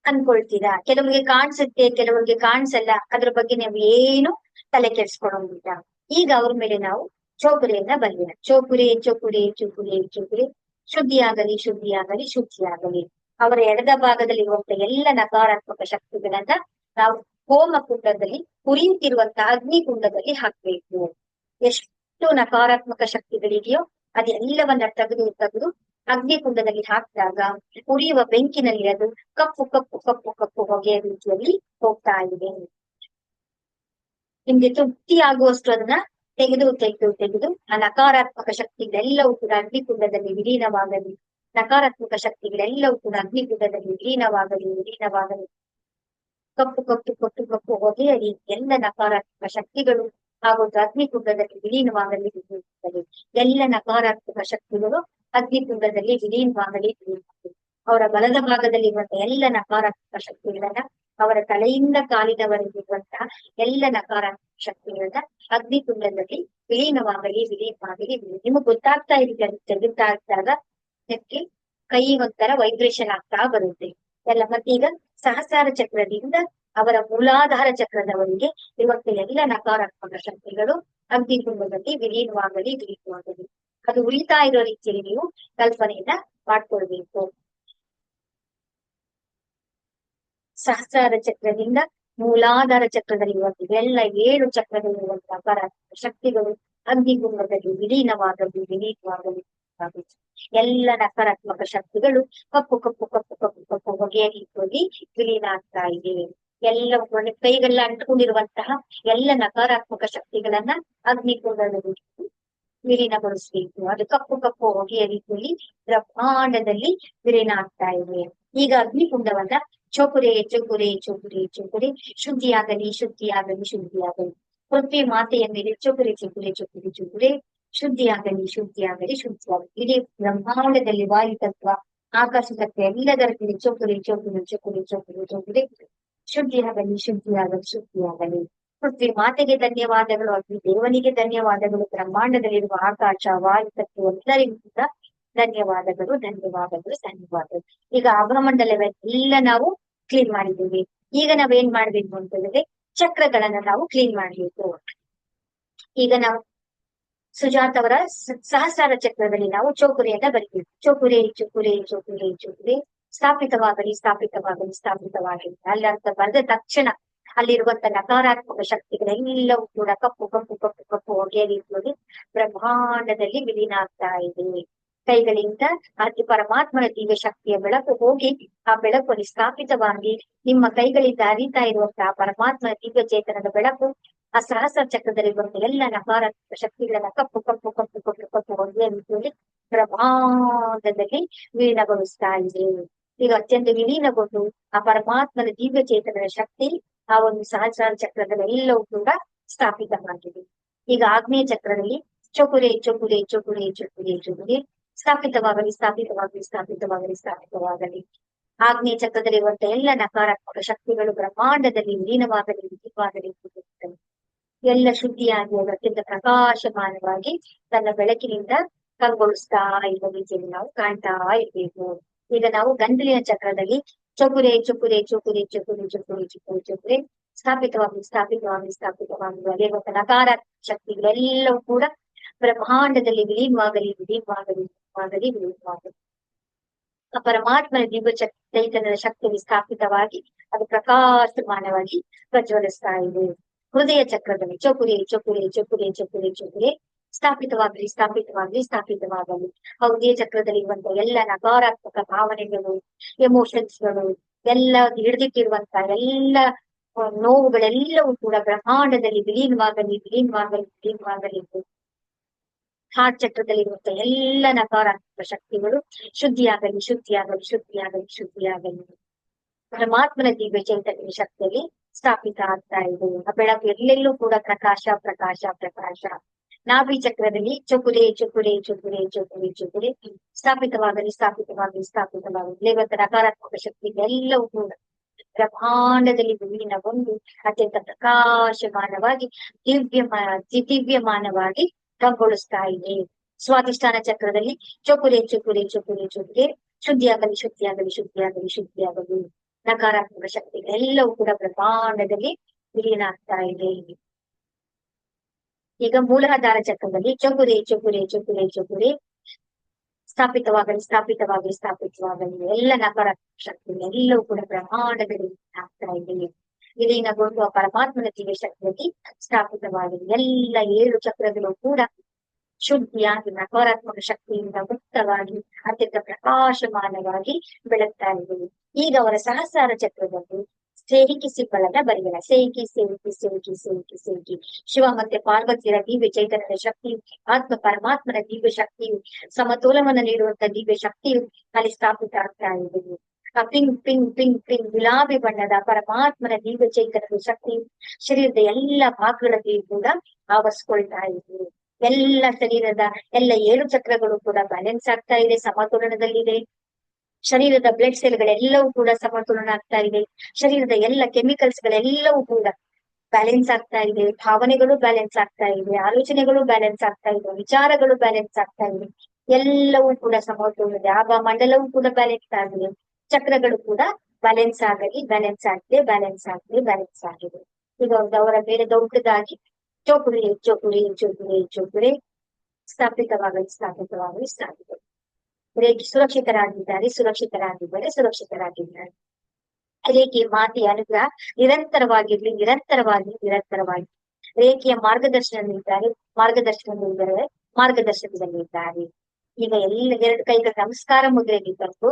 ಅನ್ಕೊಳ್ತೀರಾ? ಕೆಲವರಿಗೆ ಕಾಣಿಸುತ್ತೆ, ಕೆಲವರಿಗೆ ಕಾಣಿಸಲ್ಲ. ಅದ್ರ ಬಗ್ಗೆ ನೀವು ಏನು ತಲೆ ಕೆಡ್ಸ್ಕೊಳಂಗಿಲ್ಲ. ಈಗ ಅವ್ರ ಮೇಲೆ ನಾವು ಚೌಕರಿಯನ್ನ ಬಂದಿದೆ. ಚೌಕುರಿ ಚೌಕುರಿ ಚೌಕುರಿ ಚೌಕುರಿ ಶುದ್ಧಿಯಾಗಲಿ ಶುದ್ಧಿಯಾಗಲಿ ಶುದ್ಧಿಯಾಗಲಿ. ಅವರ ಎಡದ ಭಾಗದಲ್ಲಿ ಇರುವಂತಹ ಎಲ್ಲ ನಕಾರಾತ್ಮಕ ಶಕ್ತಿಗಳನ್ನ ನಾವು ಹೋಮ ಕುಂಡದಲ್ಲಿ ಕುರಿಯುತ್ತಿರುವಂತಹ ಅಗ್ನಿ ಕುಂಡದಲ್ಲಿ ಹಾಕ್ಬೇಕು. ಎಷ್ಟು ನಕಾರಾತ್ಮಕ ಶಕ್ತಿಗಳಿದೆಯೋ ಅದೆಲ್ಲವನ್ನ ತೆಗೆದು ತೆಗೆದು ಅಗ್ನಿ ಕುಂಡದಲ್ಲಿ ಹಾಕಿದಾಗ ಉರಿಯುವ ಬೆಂಕಿನಲ್ಲಿ ಅದು ಕಪ್ಪು ಕಪ್ಪು ಕಪ್ಪು ಕಪ್ಪು ಹೊಗೆಯ ರೀತಿಯಲ್ಲಿ ಹೋಗ್ತಾ ಇದೆ. ನಿಮ್ಗೆ ತೃಪ್ತಿ ಆಗುವಷ್ಟು ಅದನ್ನ ತೆಗೆದು ತೆಗೆದು ತೆಗೆದು, ಆ ನಕಾರಾತ್ಮಕ ಶಕ್ತಿಗಳೆಲ್ಲವೂ ಕೂಡ ಅಗ್ನಿಕುಂಡದಲ್ಲಿ ವಿಲೀನವಾಗಲಿ. ನಕಾರಾತ್ಮಕ ಶಕ್ತಿಗಳೆಲ್ಲವೂ ಕೂಡ ಅಗ್ನಿಕುಂಡದಲ್ಲಿ ವಿಲೀನವಾಗಲಿ ವಿಲೀನವಾಗಲಿ. ಕಪ್ಪು ಕಪ್ಪು ಕೊಟ್ಟು ಕಪ್ಪು ಹೊಗೆಯ ರೀತಿ ಎಲ್ಲ ನಕಾರಾತ್ಮಕ ಶಕ್ತಿಗಳು ಹಾಗೂ ಅಗ್ನಿಕುಂಡದಲ್ಲಿ ವಿಲೀನವಾಗಲಿ ವಿಲೀನವಾಗಲಿ ಎಲ್ಲ ನಕಾರಾತ್ಮಕ ಶಕ್ತಿಗಳು ಅಗ್ನಿಕುಂಡದಲ್ಲಿ ವಿಲೀನವಾಗಲಿ ವಿಲೀನವಾಗಲಿ ಅವರ ಬಲದ ಭಾಗದಲ್ಲಿ ಇರುವಂತಹ ಎಲ್ಲ ನಕಾರಾತ್ಮಕ ಶಕ್ತಿಗಳನ್ನ ಅವರ ತಲೆಯಿಂದ ಕಾಲಿನವರೆಗಿರುವಂತಹ ಎಲ್ಲ ನಕಾರಾತ್ಮಕ ಶಕ್ತಿಗಳನ್ನ ಅಗ್ನಿಕುಂಡದಲ್ಲಿ ವಿಲೀನವಾಗಲಿ ವಿಲೀನವಾಗಲಿ. ನಿಮಗ್ ನಿಮಗೆ ಗೊತ್ತಾಗ್ತಾ ಇದೆ ಅದು ತೆಗಿತಾ ಇದ್ದಾಗ ಇದಕ್ಕೆ ಕೈ ಒಂಥರ ವೈಬ್ರೇಷನ್ ಆಗ್ತಾ ಬರುತ್ತೆ. ಎಲ್ಲ ಮತ್ತೀಗ ಸಹಸ್ರಾರ ಚಕ್ರದಿಂದ ಅವರ ಮೂಲಾಧಾರ ಚಕ್ರದವರಿಗೆ ಇವತ್ತು ಎಲ್ಲ ನಕಾರಾತ್ಮಕ ಶಕ್ತಿಗಳು ಅಗ್ನಿಕುಂಡದಲ್ಲಿ ವಿಲೀನವಾಗಲಿ ವಿಲೀನವಾಗಲಿ. ಅದು ಉಳಿತಾ ಇರೋ ರೀತಿಯಲ್ಲಿ ನೀವು ಕಲ್ಪನೆಯನ್ನ ಮಾಡ್ಕೊಳ್ಬೇಕು. ಸಹಸ್ರಾರ ಚಕ್ರದಿಂದ ಮೂಲಾಧಾರ ಚಕ್ರದಲ್ಲಿರುವಂತ ಎಲ್ಲ ಏಳು ಚಕ್ರದಲ್ಲಿರುವಂತಹ ಪರ ಶಕ್ತಿಗಳು ಅಗ್ನಿಗುಂಡದಲ್ಲಿ ವಿಲೀನವಾದದ್ದು ಆಗಲಿ. ಎಲ್ಲ ನಕಾರಾತ್ಮಕ ಶಕ್ತಿಗಳು ಕಪ್ಪು ಕಪ್ಪು ಕಪ್ಪು ಕಪ್ಪು ಕಪ್ಪು ಹೊಗೆಯ ರೀತಿಯಲ್ಲಿ ವಿಲೀನ ಆಗ್ತಾ ಇದೆ. ಎಲ್ಲ ಕೈಗೆಲ್ಲ ಅಂಟ್ಕೊಂಡಿರುವಂತಹ ಎಲ್ಲ ನಕಾರಾತ್ಮಕ ಶಕ್ತಿಗಳನ್ನ ಅಗ್ನಿಕುಂಡದಲ್ಲಿ ವಿಲೀನಗೊಳಿಸಬೇಕು. ಅದು ಕಪ್ಪು ಕಪ್ಪು ಹೊಗೆಯ ರೀತಿಯಲ್ಲಿ ಬ್ರಹ್ಮಾಂಡದಲ್ಲಿ ವಿಲೀನ ಆಗ್ತಾ ಇದೆ. ಈಗ ಅಗ್ನಿಕುಂಡವನ್ನ ಚೋಕುರೆ ಚೋಕುರೆ ಚೋಕುರೆ ಚೋಕುರೆ, ಶುದ್ಧಿಯಾಗಲಿ ಶುದ್ಧಿಯಾಗಲಿ ಶುದ್ಧಿಯಾಗಲಿ. ಪೃಥ್ವಿ ಮಾತೆಯ ಮೇಲೆ ಚೋಕುರೆ ಚೋಕುರೆ ಚೋಕುರೆ ಚೋಕುರೆ, ಶುದ್ಧಿಯಾಗಲಿ ಶುದ್ಧಿಯಾಗಲಿ ಶುದ್ಧಿಯಾಗಲಿ. ಇಡೀ ಬ್ರಹ್ಮಾಂಡದಲ್ಲಿ ವಾಯು ತತ್ವ, ಆಕಾಶ ತತ್ವ ಎಲ್ಲದರ ಮೇಲೆ ಚೋಕುರೆ ಚೋಕುರೆ ಚೋಕುರೆ ಚೋಕುರೆ ಚೋಕುರೆ. ಶುದ್ಧಿಯಾಗಲಿ ಶುದ್ಧಿಯಾಗಲಿ ಶುದ್ಧಿಯಾಗಲಿ. ಪೃಥ್ವಿ ಮಾತೆಗೆ ಧನ್ಯವಾದಗಳು, ಅಗ್ನಿ ದೇವನಿಗೆ ಧನ್ಯವಾದಗಳು. ಬ್ರಹ್ಮಾಂಡದಲ್ಲಿರುವ ಆಕಾಶ, ವಾಯು ತತ್ವ ಎಲ್ಲರಿಗೂ ಕೂಡ ಧನ್ಯವಾದಗಳು ಧನ್ಯವಾದಗಳು ಧನ್ಯವಾದಗಳು. ಈಗ ಆಭಮಂಡಲವೆಲ್ಲ ನಾವು ಕ್ಲೀನ್ ಮಾಡಿದ್ದೀವಿ. ಈಗ ನಾವೇನ್ ಮಾಡ್ಬೇಕು ಅಂತ ಹೇಳಿದ್ರೆ ಚಕ್ರಗಳನ್ನ ನಾವು ಕ್ಲೀನ್ ಮಾಡ್ಬೇಕು. ಈಗ ನಾವು ಸುಜಾತ್ ಅವರ ಸಹಸ್ರಾರ ಚಕ್ರದಲ್ಲಿ ನಾವು ಚೌಕುರಿಯನ್ನ ಬರಿತೀವಿ. ಚೌಕುರಿ, ಚೌಕುರೆ ಚೌಕುರೆ ಚೌಕುರೆ. ಸ್ಥಾಪಿತವಾಗಲಿ ಸ್ಥಾಪಿತವಾಗಲಿ ಸ್ಥಾಪಿತವಾಗಲಿ. ಅಲ್ಲಂತ ಬರೆದ ತಕ್ಷಣ ಅಲ್ಲಿರುವಂತ ನಕಾರಾತ್ಮಕ ಶಕ್ತಿಗಳೆಲ್ಲವೂ ಕೂಡ ಕಪ್ಪು ಕಪ್ಪು ಕಪ್ಪು ಕಪ್ಪು ಹೊಗೆ ರೀತಿಯಲ್ಲಿ ಬ್ರಹ್ಮಾಂಡದಲ್ಲಿ ವಿಲೀನ ಆಗ್ತಾ ಇದೆ. ಕೈಗಳಿಂದ ಅತಿ ಪರಮಾತ್ಮನ ದಿವ್ಯ ಶಕ್ತಿಯ ಬೆಳಕು ಹೋಗಿ ಆ ಬೆಳಕು ಸ್ಥಾಪಿತವಾಗಿ ನಿಮ್ಮ ಕೈಗಳಿಂದ ಅರಿತಾ ಇರುವಂತಹ ಪರಮಾತ್ಮನ ದಿವ್ಯ ಚೇತನದ ಬೆಳಕು ಆ ಸಹಸ್ರ ಚಕ್ರದಲ್ಲಿ ಬಂದ ಎಲ್ಲ ನಕಾರಾತ್ಮಕ ಶಕ್ತಿಗಳನ್ನ ಕಪ್ಪು ಕಪ್ಪು ಕಪ್ಪು ಕಪ್ಪು ಕಪ್ಪು ಒಂದೇ ರೀತಿಯಲ್ಲಿ ಬ್ರಹ್ಮಾಂಡದಲ್ಲಿ ವಿಲೀನಗೊಳಿಸ್ತಾ ಇದೆ. ಈಗ ಅತ್ಯಂತ ವಿಲೀನಗೊಂಡು ಆ ಪರಮಾತ್ಮನ ದಿವ್ಯ ಚೇತನದ ಶಕ್ತಿ ಆ ಒಂದು ಸಹಸ್ರಾರ ಚಕ್ರದಲ್ಲಿ ಎಲ್ಲವೂ ಕೂಡ ಸ್ಥಾಪಿತವಾಗಿದೆ. ಈಗ ಆಗ್ನೇಯ ಚಕ್ರದಲ್ಲಿ ಚೊಕುರೆ ಚೊಕುರೆ ಚೊಕುರೆ ಚೊಕುರೆ ಚೊಕುರೆ ಸ್ಥಾಪಿತವಾಗಲಿ ಸ್ಥಾಪಿತವಾಗಲಿ ಸ್ಥಾಪಿತವಾಗಲಿ ಸ್ಥಾಪಿತವಾಗಲಿ. ಆಗ್ನೇಯ ಚಕ್ರದಲ್ಲಿರುವಂತಹ ಎಲ್ಲ ನಕಾರಾತ್ಮಕ ಶಕ್ತಿಗಳು ಬ್ರಹ್ಮಾಂಡದಲ್ಲಿ ಲೀನವಾಗಲಿ ಕೂಡಿರುತ್ತವೆ. ಎಲ್ಲ ಶುದ್ಧಿಯಾಗಿ ಅದು ಅತ್ಯಂತ ಪ್ರಕಾಶಮಾನವಾಗಿ ತನ್ನ ಬೆಳಕಿನಿಂದ ಕಂಗೊಳಿಸ್ತಾ ಇರುವ ರೀತಿಯಲ್ಲಿ ನಾವು ಕಾಣ್ತಾ ಇರ್ಬೇಕು. ಈಗ ನಾವು ಗಂಧಲಿನ ಚಕ್ರದಲ್ಲಿ ಚಕುರೆ ಚಕುರೆ ಚಕುರೆ ಚಕುರೆ ಚಕುರೆ ಚಕುರೆ ಚಕುರೆ ಸ್ಥಾಪಿತವಾಗಿ ಸ್ಥಾಪಿತವಾಗಿ ಸ್ಥಾಪಿತವಾಗಿ ಮತ್ತು ನಕಾರಾತ್ಮಕ ಶಕ್ತಿಗಳೆಲ್ಲವೂ ಕೂಡ ಬ್ರಹ್ಮಾಂಡದಲ್ಲಿ ವಿಲೀನವಾಗಲಿ ವಿಲೀನವಾಗಲಿ. ವಿಲೀನವಾಗಲಿ ವಿಲೀನವಾಗಲಿ ಆ ಪರಮಾತ್ಮನ ದಿವ್ಯ ಚೈತನ್ಯದ ಶಕ್ತಿ ಸ್ಥಾಪಿತವಾಗಿ, ಅದು ಪ್ರಕಾಶಮಾನವಾಗಿ ಪ್ರಜ್ವಲಿಸ್ತಾ ಇದೆ. ಹೃದಯ ಚಕ್ರದಲ್ಲಿ ಚೊಕುರೆ ಚೊಕುರೆ ಚೊಕುರೆ ಚೊಕುರೆ ಚೊಕುರೆ ಸ್ಥಾಪಿತವಾಗಲಿ ಸ್ಥಾಪಿತವಾಗಲಿ ಸ್ಥಾಪಿತವಾಗಲಿ. ಹೃದಯ ಚಕ್ರದಲ್ಲಿ ಇರುವಂತಹ ಎಲ್ಲ ನಕಾರಾತ್ಮಕ ಭಾವನೆಗಳು ಎಮೋಷನ್ಸ್ಗಳು ಎಲ್ಲ ಹಿಡಿದಿಟ್ಟಿರುವಂತ ಎಲ್ಲ ನೋವುಗಳೆಲ್ಲವೂ ಕೂಡ ಬ್ರಹ್ಮಾಂಡದಲ್ಲಿ ವಿಲೀನವಾಗಲಿ ವಿಲೀನವಾಗಲಿ ವಿಲೀನವಾಗಲಿ. ಹಾರ್ಟ್ ಚಕ್ರದಲ್ಲಿರುವಂತಹ ಎಲ್ಲ ನಕಾರಾತ್ಮಕ ಶಕ್ತಿಗಳು ಶುದ್ಧಿಯಾಗಲಿ ಶುದ್ಧಿಯಾಗಲಿ ಶುದ್ಧಿಯಾಗಲಿ ಶುದ್ಧಿಯಾಗಲಿ. ಪರಮಾತ್ಮನ ದಿವ್ಯ ಚೈತನ್ಯ ಶಕ್ತಿಯಲ್ಲಿ ಸ್ಥಾಪಿತ ಆಗ್ತಾ ಇದೆ. ಆ ಬೆಳಕು ಎಲ್ಲೆಲ್ಲೂ ಕೂಡ ಪ್ರಕಾಶ ಪ್ರಕಾಶ ಪ್ರಕಾಶ. ನಾಭಿ ಚಕ್ರದಲ್ಲಿ ಚುಕುರೆ ಚುಕುರೆ ಚುಕುರೆ ಚುಕುರೆ ಚುಕುರೆ ಸ್ಥಾಪಿತವಾಗಲಿ ಸ್ಥಾಪಿತವಾಗಲಿ ಸ್ಥಾಪಿತವಾಗಲಿ. ಇವತ್ತು ನಕಾರಾತ್ಮಕ ಶಕ್ತಿಗಳೆಲ್ಲವೂ ಕೂಡ ಬ್ರಹ್ಮಾಂಡದಲ್ಲಿ ವಿಲೀನಗೊಂಡು ಅತ್ಯಂತ ಪ್ರಕಾಶಮಾನವಾಗಿ ದಿವ್ಯಮ ದಿವ್ಯಮಾನವಾಗಿ ಕಂಗೊಳಿಸ್ತಾ ಇದೆ. ಸ್ವಾಧಿಷ್ಠಾನ ಚಕ್ರದಲ್ಲಿ ಚೊಕುರೆ ಚೊಕುರೆ ಚೊಕುರೆ ಚೊಕ್ಕೆ ಶುದ್ಧಿಯಾಗಲಿ ಶುದ್ಧಿಯಾಗಲಿ ಶುದ್ಧಿಯಾಗಲಿ ಶುದ್ಧಿಯಾಗಲಿ. ನಕಾರಾತ್ಮಕ ಶಕ್ತಿಗಳೆಲ್ಲವೂ ಕೂಡ ಬ್ರಹ್ಮಾಂಡದಲ್ಲಿ ವಿಲೀನ ಆಗ್ತಾ ಇದೆ. ಈಗ ಮೂಲಾಧಾರ ಚಕ್ರದಲ್ಲಿ ಚೊಕುರೆ ಚೊಕುರೆ ಚೊಕುರೆ ಚೊಕುರೆ ಸ್ಥಾಪಿತವಾಗಲಿ ಸ್ಥಾಪಿತವಾಗಲಿ ಸ್ಥಾಪಿತವಾಗಲಿ. ಎಲ್ಲ ನಕಾರಾತ್ಮಕ ಶಕ್ತಿಗಳೆಲ್ಲವೂ ಕೂಡ ಬ್ರಹ್ಮಾಂಡದಲ್ಲಿ ಆಗ್ತಾ ಇದೆ. ವಿಲೀನಗೊಂಡು ಆ ಪರಮಾತ್ಮನ ದಿವ್ಯ ಶಕ್ತಿಯಲ್ಲಿ ಸ್ಥಾಪಿತವಾಗಿದೆ ಎಲ್ಲ ಏಳು ಚಕ್ರಗಳು ಕೂಡ ಶುದ್ಧಿಯಾಗಿ, ನಕಾರಾತ್ಮಕ ಶಕ್ತಿಯಿಂದ ಮುಕ್ತವಾಗಿ, ಅತ್ಯಂತ ಪ್ರಕಾಶಮಾನವಾಗಿ ಬೆಳಗ್ತಾ ಇದ್ದೀವಿ ಈಗ ಅವರ ಸಹಸ್ರಾರ ಚಕ್ರದಲ್ಲಿ ಸೇಹಿಕಿ ಸಿಬ್ಬಳನ್ನ ಬರೆಯಲ್ಲ ಸೇಹಿಕಿ ಸೇಹಿಕಿ ಸೇಹಿಕಿ ಸೇಹಿಕಿ ಸೇಹಿಕಿ ಶಿವ ಮತ್ತೆ ಪಾರ್ವತಿಯರ ದಿವ್ಯ ಚೈತನ್ಯದ ಶಕ್ತಿಯು ಆತ್ಮ ಪರಮಾತ್ಮನ ದಿವ್ಯ ಶಕ್ತಿಯು ಸಮತೋಲವನ್ನು ನೀಡುವಂತ ದಿವ್ಯ ಶಕ್ತಿಯು ಅಲ್ಲಿ ಸ್ಥಾಪಿತ ಆಗ್ತಾ ಇದೆ ಆ ಪಿಂಗ್ ಪಿಂಗ್ ಪಿಂಗ್ ಪಿಂಕ್ ಗುಲಾಬಿ ಬಣ್ಣದ ಪರಮಾತ್ಮನ ದೀಪ ಚೈತನ್ಯದ ಶಕ್ತಿ ಶರೀರದ ಎಲ್ಲ ಭಾಗಗಳಲ್ಲಿ ಕೂಡ ಆವರಿಸ್ಕೊಳ್ತಾ ಇದೆ. ಎಲ್ಲ ಶರೀರದ ಎಲ್ಲ ಏಳು ಚಕ್ರಗಳು ಕೂಡ ಬ್ಯಾಲೆನ್ಸ್ ಆಗ್ತಾ ಇದೆ, ಸಮತೋಲನದಲ್ಲಿದೆ. ಶರೀರದ ಬ್ಲಡ್ ಸೆಲ್ಗಳೆಲ್ಲವೂ ಕೂಡ ಸಮತೋಲನ ಆಗ್ತಾ ಇದೆ. ಶರೀರದ ಎಲ್ಲ ಕೆಮಿಕಲ್ಸ್ ಗಳೆಲ್ಲವೂ ಕೂಡ ಬ್ಯಾಲೆನ್ಸ್ ಆಗ್ತಾ ಇದೆ. ಭಾವನೆಗಳು ಬ್ಯಾಲೆನ್ಸ್ ಆಗ್ತಾ ಇದೆ. ಆಲೋಚನೆಗಳು ಬ್ಯಾಲೆನ್ಸ್ ಆಗ್ತಾ ಇದೆ. ವಿಚಾರಗಳು ಬ್ಯಾಲೆನ್ಸ್ ಆಗ್ತಾ ಇದೆ. ಎಲ್ಲವೂ ಕೂಡ ಸಮತೋಲನ ಆಗ ಮಂಡಲವೂ ಕೂಡ ಬ್ಯಾಲೆನ್ಸ್ ಆಗಿದೆ. ಚಕ್ರಗಳು ಕೂಡ ಬ್ಯಾಲೆನ್ಸ್ ಆಗಲಿ ಬ್ಯಾಲೆನ್ಸ್ ಆಗಲಿ ಬ್ಯಾಲೆನ್ಸ್ ಆಗಲಿ ಬ್ಯಾಲೆನ್ಸ್ ಆಗಿದೆ. ಈಗ ಅವರ ಬೇರೆ ದೊಡ್ಡದಾಗಿ ಚೋಕುರಿ ಚೋಕುರಿ ಚೋಕುರಿ ಚೋಕುರಿ ಸ್ಥಾಪಿತವಾಗಲಿ ಸ್ಥಾಪಿತವಾಗಲಿ ಸ್ಥಾಪಿತ ರೇಖೆ ಸುರಕ್ಷಿತರಾಗಿದ್ದಾರೆ ಸುರಕ್ಷಿತರಾಗಿದ್ದಾರೆ ಸುರಕ್ಷಿತರಾಗಿದ್ದಾರೆ. ರೇಖೆಯ ಮಾತೆಯ ಅನುಗ್ರಹ ನಿರಂತರವಾಗಿರ್ಲಿ, ನಿರಂತರವಾಗಿ ನಿರಂತರವಾಗಿ. ರೇಖೆಯ ಮಾರ್ಗದರ್ಶನದಲ್ಲಿದ್ದಾರೆ ಮಾರ್ಗದರ್ಶನದಲ್ಲಿದ್ದಾರೆ ಮಾರ್ಗದರ್ಶನದಲ್ಲಿದ್ದಾರೆ. ಈಗ ಎಲ್ಲ ಎರಡು ಕೈಗಳ ನಮಸ್ಕಾರ ಮುದ್ರೆಗೆ ಬಂದು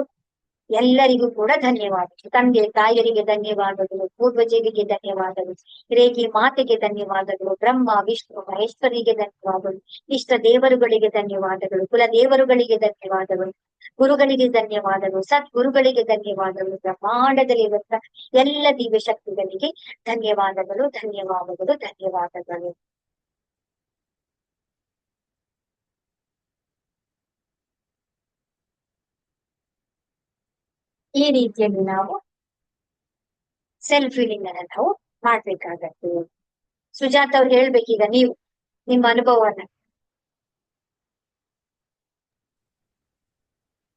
ಎಲ್ಲರಿಗೂ ಕೂಡ ಧನ್ಯವಾದಗಳು. ತಂದೆ ತಾಯರಿಗೆ ಧನ್ಯವಾದಗಳು, ಪೂರ್ವಜರಿಗೆ ಧನ್ಯವಾದಗಳು, ರೇಖಿ ಮಾತೆಗೆ ಧನ್ಯವಾದಗಳು, ಬ್ರಹ್ಮ, ವಿಷ್ಣು, ಮಹೇಶ್ವರಿಗೆ ಧನ್ಯವಾದಗಳು, ಇಷ್ಟ ದೇವರುಗಳಿಗೆ ಧನ್ಯವಾದಗಳು ಕುಲ ದೇವರುಗಳಿಗೆ ಧನ್ಯವಾದಗಳು, ಗುರುಗಳಿಗೆ ಧನ್ಯವಾದಗಳು, ಸದ್ಗುರುಗಳಿಗೆ ಧನ್ಯವಾದಗಳು ಬ್ರಹ್ಮಾಂಡದಲ್ಲಿರುವಂತ ಎಲ್ಲ ದಿವ್ಯ ಶಕ್ತಿಗಳಿಗೆ ಧನ್ಯವಾದಗಳು ಧನ್ಯವಾದಗಳು ಧನ್ಯವಾದಗಳು. ಈ ರೀತಿಯಲ್ಲಿ ನಾವು ಸೆಲ್ಫ್ ಫೀಲಿಂಗ್ ಅನ್ನ ನಾವು ಮಾಡ್ಬೇಕಾಗತ್ತೆ. ಸುಜಾತ ಅವ್ರು ಹೇಳ್ಬೇಕೀಗ ನೀವು ನಿಮ್ಮ ಅನುಭವನ